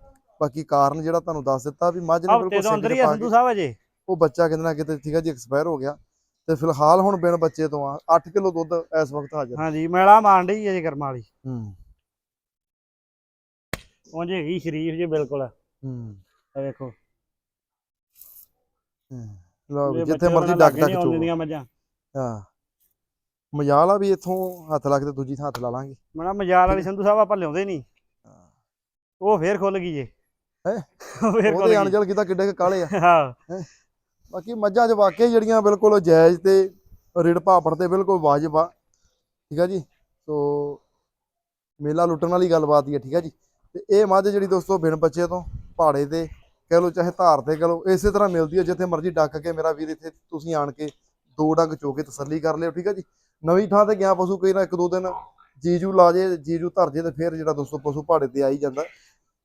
ਬਾਕੀ ਕਾਰਨ ਜਿਹੜਾ ਤੁਹਾਨੂੰ ਦੱਸ ਦਿੱਤਾ ਵੀ ਮੱਝ ਨੇ ਹਫ਼ਤੇ ਬਿਲਕੁਲ ਤੋਂ ਅੰਦਰ ਹੀ ਸਿੰਗ ਆ ਪਾ ਸੰਧੂ ਕੇ। ਸਾਹਿਬ ਅਜੇ। ਉਹ ਬੱਚਾ ਕਿਤੇ ਨਾ ਕਿਤੇ ਠੀਕ ਆ ਜੀ ਐਕਸਪਾਇਰ ਹੋ ਗਿਆ। ਤੇ ਫਿਲਹਾਲ ਹੁਣ ਬਿਨ ਬੱਚੇ ਤੋਂ ਆ 8 ਕਿਲੋ ਦੁੱਧ ਇਸ ਵਕਤ ਹਾਜ਼ਰ। ਹਾਂਜੀ ਮੈਲਾ ਮਾਰਨ ਡਈ ਹੈ ਜੀ ਕਰਮ ਵਾਲੀ। ਹੂੰ। ਉਂਝ ਹੈਗੀ ਸ਼ਰੀਫ ਜੀ ਬਿਲਕੁਲ। ਹੂੰ। ਇਹ ਵੇਖੋ। ਹੂੰ। ਲਓ ਜਿੱਥੇ ਮਰਜ਼ੀ ਡੱਕ ਡੱਕ ਚੋ ਹਾਂ। ਮਜਾਲ ਆ ਵੀ ਇੱਥੋਂ ਹੱਥ ਲਾ ਕੇ ਦੂਜੀ ਥਾਂ ਹੱਥ ਲਾ ਲਾਂਗੇ। ਮਣਾ ਮਜਾਲ ਵਾਲੀ ਸੰਧੂ ਸਾਹਿਬ ਆਪਾਂ ਲਿਆਉਂਦੇ ਨਹੀਂ। ਉਹ ਫੇਰ ਖੁੱਲ ਗਈ ਜੇ। ਹੈਂ? ਉਹ ਫੇਰ ਖੁੱਲ ਉਹਦੇ ਅਣਜਲ ਕੀਤਾ ਕਿੱਡੇ ਕੁ ਕਾਲੇ ਆ। ਹਾਂ? ਬਾਕੀ ਮੱਝਾਂ 'ਚ ਵਾਕਈ ਜਿਹੜੀਆਂ ਬਿਲਕੁਲ ਜਾਇਜ਼ ਤੇ ਰੇਡ ਭਾਪੜ ਤੇ ਬਿਲਕੁਲ ਵਾਜਬ ਆ, ਠੀਕ ਆ ਜੀ? ਸੋ ਮੇਲਾ ਲੁੱਟਣ ਵਾਲੀ ਗੱਲਬਾਤ ਹੀ ਆ, ਠੀਕ ਆ ਜੀ? ਤੇ ਇਹ ਮੱਝ ਜਿਹੜੀ ਦੋਸਤੋ ਬਿਨ ਬੱਚੇ ਤੋਂ ਪਹਾੜੇ ਤੇ ਕਹਿ ਲਓ ਚਾਹੇ ਧਾਰ ਤੇ ਕਹਿ ਲਓ, ਇਸੇ ਤਰ੍ਹਾਂ ਮਿਲਦੀ ਹੈ ਜਿੱਥੇ ਮਰਜ਼ੀ ਡੱਕ ਕੇ ਮੇਰਾ ਵੀਰ ਇੱਥੇ ਤੁਸੀਂ ਆਣ ਕੇ ਦੋ ਡੰਗ ਚੋ ਕੇ ਤਸੱਲੀ ਕਰ ਲਿਓ, ਠੀਕ ਆ ਜੀ? ਨਵੀਂ ਥਾਂ ਤੇ ਗਿਆ ਪਸ਼ੂ ਕਈ ਨਾ ਇੱਕ ਦੋ ਦਿਨ ਜੀਜੂ ਲਾ ਜੇ, ਜੀਜੂ ਧਰ ਜੇ ਤੇ ਫਿਰ ਜਿਹੜਾ ਦੋਸਤੋ ਪਸ਼ੂ ਪਹਾੜੇ ਤੇ ਆਈ ਜਾਂਦਾ।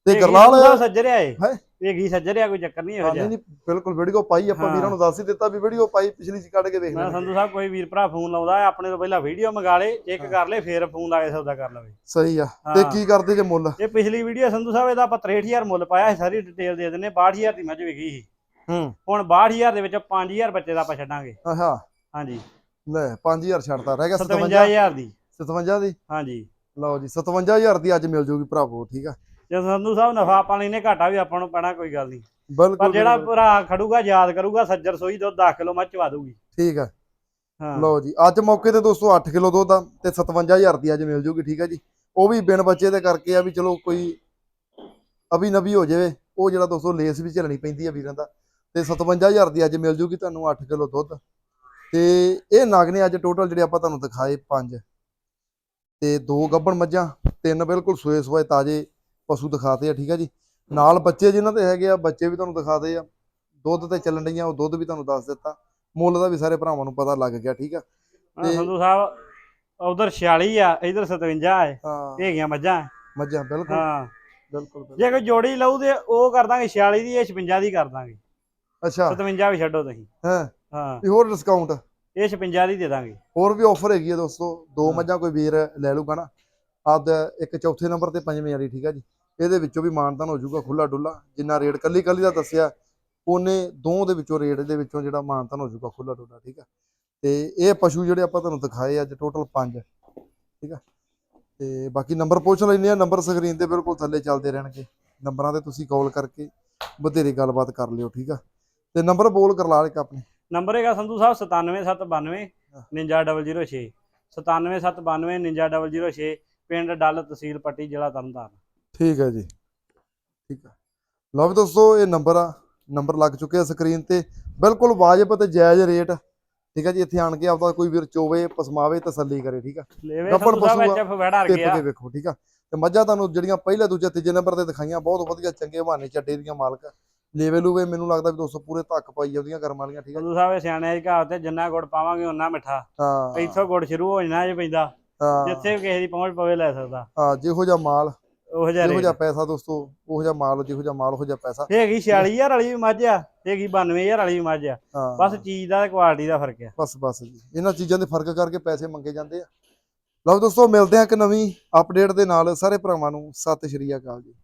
ਤੇ ਗਰਲਾਲ ਸੱਜਰਿਆ ਏ। ਹੈਂ? ਵੇਗੀ ਸੱਜਰਿਆ ਕੋਈ ਚੱਕਰ ਨਹੀਂ ਇਹੋ ਜਿਹਾ। ਨਹੀਂ ਬਿਲਕੁਲ ਵੀਡੀਓ ਪਾਈ ਆਪਾਂ। ਵੀਰਾਂ ਨੂੰ ਦੱਸ ਹੀ ਦਿੱਤਾ ਵੀ ਵੀਡੀਓ ਪਾਈ ਪਿਛਲੀ ਚ ਕੱਢ ਕੇ ਦੇਖ ਮੈਂ ਲੈਣਾ ਸੰਧੂ ਸਾਹਿਬ ਕੋਈ ਵੀਰ ਭਰਾ ਫੋਨ ਲਾਉਂਦਾ ਆਪਣੇ ਤੋਂ ਪਹਿਲਾਂ ਵੀਡੀਓ ਮੰਗਾ ਲੇ ਚੈੱਕ। ਕਰ ਲੇ ਫੇਰ ਫੋਨ ਲਾ ਕੇ ਸੌਦਾ ਕਰ ਲਵੇ। ਸਹੀ ਆ। ਤੇ। ਕੀ ਕਰਦੇ ਜੇ ਮੁੱਲ? ਇਹ ਪਿਛਲੀ ਵੀਡੀਓ ਸੰਧੂ ਸਾਹਿਬ ਇਹਦਾ ਆਪਾਂ 63000 ਮੁੱਲ ਪਾਇਆ ਸੀ ਸਾਰੀ ਡਿਟੇਲ ਦੇ ਦਿੰਨੇ 62000 ਦੀ ਮੱਝ ਵਿਕੀ ਸੀ। ਹੂੰ। ਹੁਣ 62000 ਦੇ ਵਿੱਚੋਂ 5000 ਬੱਚੇ ਦਾ ਆਪਾਂ ਛੱਡਾਂਗੇ। ਆਹਾ। ਹਾਂਜੀ। ਲੈ 5000 ਛੱਡਤਾ ਰਹਿ ਗਿਆ 57 57000 ਦੀ। 57 ਦੀ? ਹਾਂਜੀ। ਲਓ ਜੀ 57000 ਦੀ ਅੱਜ ਮਿਲ ਜੂਗੀ ਭਰਾਵੋ ਠੀਕ ਆ? ਜੇ ਸੰਧੂ ਸਾਹਿਬ ਨਫਾ ਆਪਾਂ ਲੈਨੇ ਘਾਟਾ ਵੀ ਆਪਾਂ ਨੂੰ ਪੈਣਾ ਕੋਈ ਗੱਲ ਨਹੀਂ। ਬਿਲਕੁਲ ਪਰ ਜਿਹੜਾ। ਭਰਾ ਖੜੂਗਾ ਯਾਦ ਕਰੂਗਾ ਸੱਜਰ ਸੋਈ ਦੁੱਧ 10 ਕਿਲੋ ਮੱਝ ਚਵਾ ਦੂਗੀ ਠੀਕ ਆ। ਹਾਂ। ਲਓ ਜੀ ਅੱਜ ਮੌਕੇ ਤੇ ਦੋਸਤੋ 8 ਕਿਲੋ ਦੁੱਧ ਆ ਤੇ 57000 ਦੀ ਅੱਜ ਮਿਲ ਜੂਗੀ ਠੀਕ ਆ ਜੀ। ਉਹ ਵੀ ਬਿਨ ਬੱਚੇ ਦੇ ਕਰਕੇ ਆ ਵੀ ਚਲੋ ਕੋਈ ਅਭੀ ਨਵੀ ਹੋ ਜਾਵੇ ਉਹ ਜਿਹੜਾ ਦੋਸਤੋ ਲੇਸ ਵੀ ਝੱਲਣੀ ਪੈਂਦੀ ਆ ਵੀਰਾਂ ਦਾ। ਤੇ 57000 ਦੀ ਅੱਜ ਮਿਲ ਜੂਗੀ ਤੁਹਾਨੂੰ 8 ਕਿਲੋ ਦੁੱਧ। ਤੇ ਇਹ ਨਗ ਨੇ ਅੱਜ ਟੋਟਲ ਜਿਹੜੇ ਆਪਾਂ ਤੁਹਾਨੂੰ ਦਿਖਾਏ ਪੰਜ। ਤੇ ਦੋ ਗੱਭਣ ਮੱਝਾਂ ਤਿੰਨ ਬਿਲਕੁਲ ਸੋਏ ਸੋਏ ਤਾਜੇ ਪਸ਼ੂ ਦਿਖਾਤੇ ਆ ਠੀਕ ਆ ਜੀ। ਨਾਲ ਬੱਚੇ ਜਿਨ੍ਹਾਂ ਦੇ ਹੈਗੇ ਆ ਬੱਚੇ ਵੀ ਤੁਹਾਨੂੰ ਦਿਖਾਦੇ ਆ। ਦੁੱਧ ਤੇ ਚੱਲਣ ਡਈਆਂ ਉਹ ਦੁੱਧ ਵੀ ਤੁਹਾਨੂੰ ਦੱਸ ਦਿੱਤਾ। ਮੁੱਲ ਦਾ ਵੀ ਸਾਰੇ ਭਰਾਵਾਂ ਨੂੰ ਪਤਾ ਲੱਗ ਗਿਆ ਠੀਕ ਆ। ਤੇ- ਸੰਧੂ ਸਾਹਿਬ ਉਧਰ 46 ਆ ਇਧਰ 57 ਹੈ। ਇਹ ਹੈਗੀਆਂ ਮੱਝਾਂ। ਮੱਝਾਂ ਬਿਲਕੁਲ। ਹਾਂ। ਬਿਲਕੁਲ। ਜੇ ਕੋਈ ਜੋੜੀ ਲਊ ਤੇ ਉਹ ਕਰ ਦਾਂਗੇ 46 ਦੀ ਇਹ 56 ਦੀ ਕਰ ਦਾਂਗੇ। ਅੱਛਾ। 57 ਵੀ ਛੱਡੋ ਤੁਸੀਂ। ਹਾਂ? ਹਾਂ। ਹੋਰ ਡਿਸਕਾਊਂਟ ਇਹ 56 ਦੀ ਦੇ ਦਾਂਗੇ। ਹੋਰ ਵੀ ਆਫਰ ਹੈਗੀ ਹੈ ਦੋਸਤੋ। ਦੋ। ਮੱਝਾਂ ਕੋਈ ਵੀਰ ਲੈ ਲੂਗਾ ਨਾ। ਆਦ ਇੱਕ ਚੌਥੇ ਨੰਬਰ ਤੇ ਪੰਜਵੇਂ ਵਾਲੀ ਠੀਕ ਆ ਜੀ? ਇਹਦੇ ਵਿੱਚੋਂ ਵੀ ਮਾਨਤਾਨ ਹੋ ਜਾਊਗਾ ਖੁੱਲਾ ਡੁੱਲਾ ਜਿੰਨਾ ਰੇਟ ਕੱਲੀ ਕੱਲੀ ਦਾ ਦੱਸਿਆ ਉਹਨੇ ਦੋ ਦੇ ਵਿੱਚੋਂ ਰੇਟ ਦੇ ਵਿੱਚੋਂ ਜਿਹੜਾ ਮਾਨਤਾਨ ਹੋ ਜਾਊਗਾ ਖੁੱਲਾ ਡੁੱਲਾ ਠੀਕ ਆ? ਤੇ ਇਹ ਪਸ਼ੂ ਜਿਹੜੇ ਆਪਾਂ ਤੁਹਾਨੂੰ ਦਿਖਾਏ ਅੱਜ ਟੋਟਲ 5 ਠੀਕ ਆ? ਤੇ ਬਾਕੀ ਨੰਬਰ ਪੁੱਛ ਲੈਂਦੇ ਆ ਨੰਬਰ ਸਕਰੀਨ ਤੇ ਬਿਲਕੁਲ ਥੱਲੇ ਚੱਲਦੇ ਰਹਿਣਗੇ। ਨੰਬਰਾਂ ਤੇ ਤੁਸੀਂ ਕਾਲ ਕਰਕੇ ਬਥੇਰੀ ਗੱਲਬਾਤ ਕਰ ਲਿਓ ਠੀਕ ਆ? ਤੇ ਨੰਬਰ ਬੋਲ ਕਰ ਲਾ ਇੱਕ ਆਪਣੇ। ਨੰਬਰ ਹੈਗਾ ਸੰਧੂ ਸਾਹਿਬ 97792 ਹਾਂ। 99006 97792 99006 ਪਿੰਡ ਡੱਲ ਤਹਿਸੀਲ ਪੱਟੀ ਜ਼ਿਲ੍ਹਾ ਤਰਨਤਾਰਨ। ਠੀਕ ਹੈ ਜੀ। ਠੀਕ ਹੈ। ਲਓ ਵੀ ਦੋਸਤੋ ਇਹ ਨੰਬਰ ਆ ਨੰਬਰ ਲੱਗ ਚੁੱਕੇ ਆ ਸਕਰੀਨ ਤੇ। ਬਿਲਕੁਲ ਵਾਜਬ ਤੇ ਜਾਇਜ਼ ਰੇਟ। ਠੀਕ ਹੈ ਜੀ ਇੱਥੇ ਆਣ ਕੇ ਆਪਦਾ ਕੋਈ ਵੀਰ ਚੋਵੇ ਪਸਮਾਵੇ ਤਸੱਲੀ ਕਰੇ ਠੀਕ ਆ ਲੈਵੇ ਗੱਭਣ ਸੰਧੂ ਸਾਹਿਬ ਪਸ਼ੂ ਆ, ਐਚਐਫ ਵੜਾ ਟਿੱਪ ਗਿਆ ਕੇ ਵੇਖੋ ਠੀਕ ਆ ਤੇ ਮੱਝਾਂ ਤੁਹਾਨੂੰ ਜਿਹੜੀਆਂ ਪਹਿਲੇ ਦੂਜੇ ਤੀਜੇ ਨੰਬਰ ਤੇ ਦਿਖਾਈਆਂ ਬਹੁਤ ਵਧੀਆ ਚੰਗੇ ਬਹਾਨੇ ਚੱਡੇ ਦੀਆਂ ਮਾਲਕ। ਲੇਵੇ ਲੂਵੇ ਮੈਨੂੰ ਲੱਗਦਾ ਵੀ ਦੋਸਤੋ ਪੂਰੇ ਧੱਕ ਪਾਈ ਉਹਦੀਆਂ ਕਰਮ ਵਾਲੀਆਂ ਠੀਕ ਆ ਸੰਧੂ ਸਾਹਿਬ ਸਿਆਣੇ ਦੀ ਕਹਾਵਤ ਹੈ ਜਿੰਨਾ ਗੁੜ ਪਾਵਾਂਗੇ ਉਨਾ ਮਿੱਠਾ। ਹਾਂ। ਇੱਥੋਂ ਗੁੜ ਸ਼ੁਰੂ ਹੋ ਜਾਣਾ ਜੇ ਪੈਂਦਾ। ਹਾਂ। ਜਿੱਥੇ ਵੀ ਕਿਸੇ ਦੀ ਪਹੁੰਚ ਪਵੇ ਲੈ ਸਕਦਾ। ਹਾਂ ਜਿਹੋ ਜਿਹਾ ਮਾਲ ਉਹ ਜਿਹਾ ਜਿਹੋ ਜਿਹਾ ਪੈਸਾ ਦੋਸਤੋ ਉਹੋ ਜਿਹਾ ਮਾਲ ਜਿਹੋ ਜਿਹਾ ਮਾਲ ਉਹੋ ਜਿਹਾ ਪੈਸਾ। ਹੈਗੀ 46000 ਵਾਲੀ ਵੀ ਮੱਝ ਆ ਹੈਗੀ 92000 ਵਾਲੀ ਵੀ ਮੱਝ ਆ। ਬਸ ਚੀਜ਼ ਦਾ ਤੇ ਕੁਆਲਿਟੀ ਦਾ ਫ਼ਰਕ ਆ। ਬਸ ਬਸ ਜੀ। ਇਹਨਾਂ ਚੀਜ਼ਾਂ ਦੇ ਫ਼ਰਕ ਕਰਕੇ ਪੈਸੇ ਮੰਗੇ ਜਾਂਦੇ ਆ। ਲਓ ਦੋਸਤੋ ਮਿਲਦੇ ਆ ਇੱਕ ਨਵੀਂ ਅਪਡੇਟ ਦੇ ਨਾਲ। ਸਾਰੇ ਭਰਾਵਾਂ ਨੂੰ ਸਤਿ ਸ਼੍ਰੀ ਅਕਾਲ ਜੀ।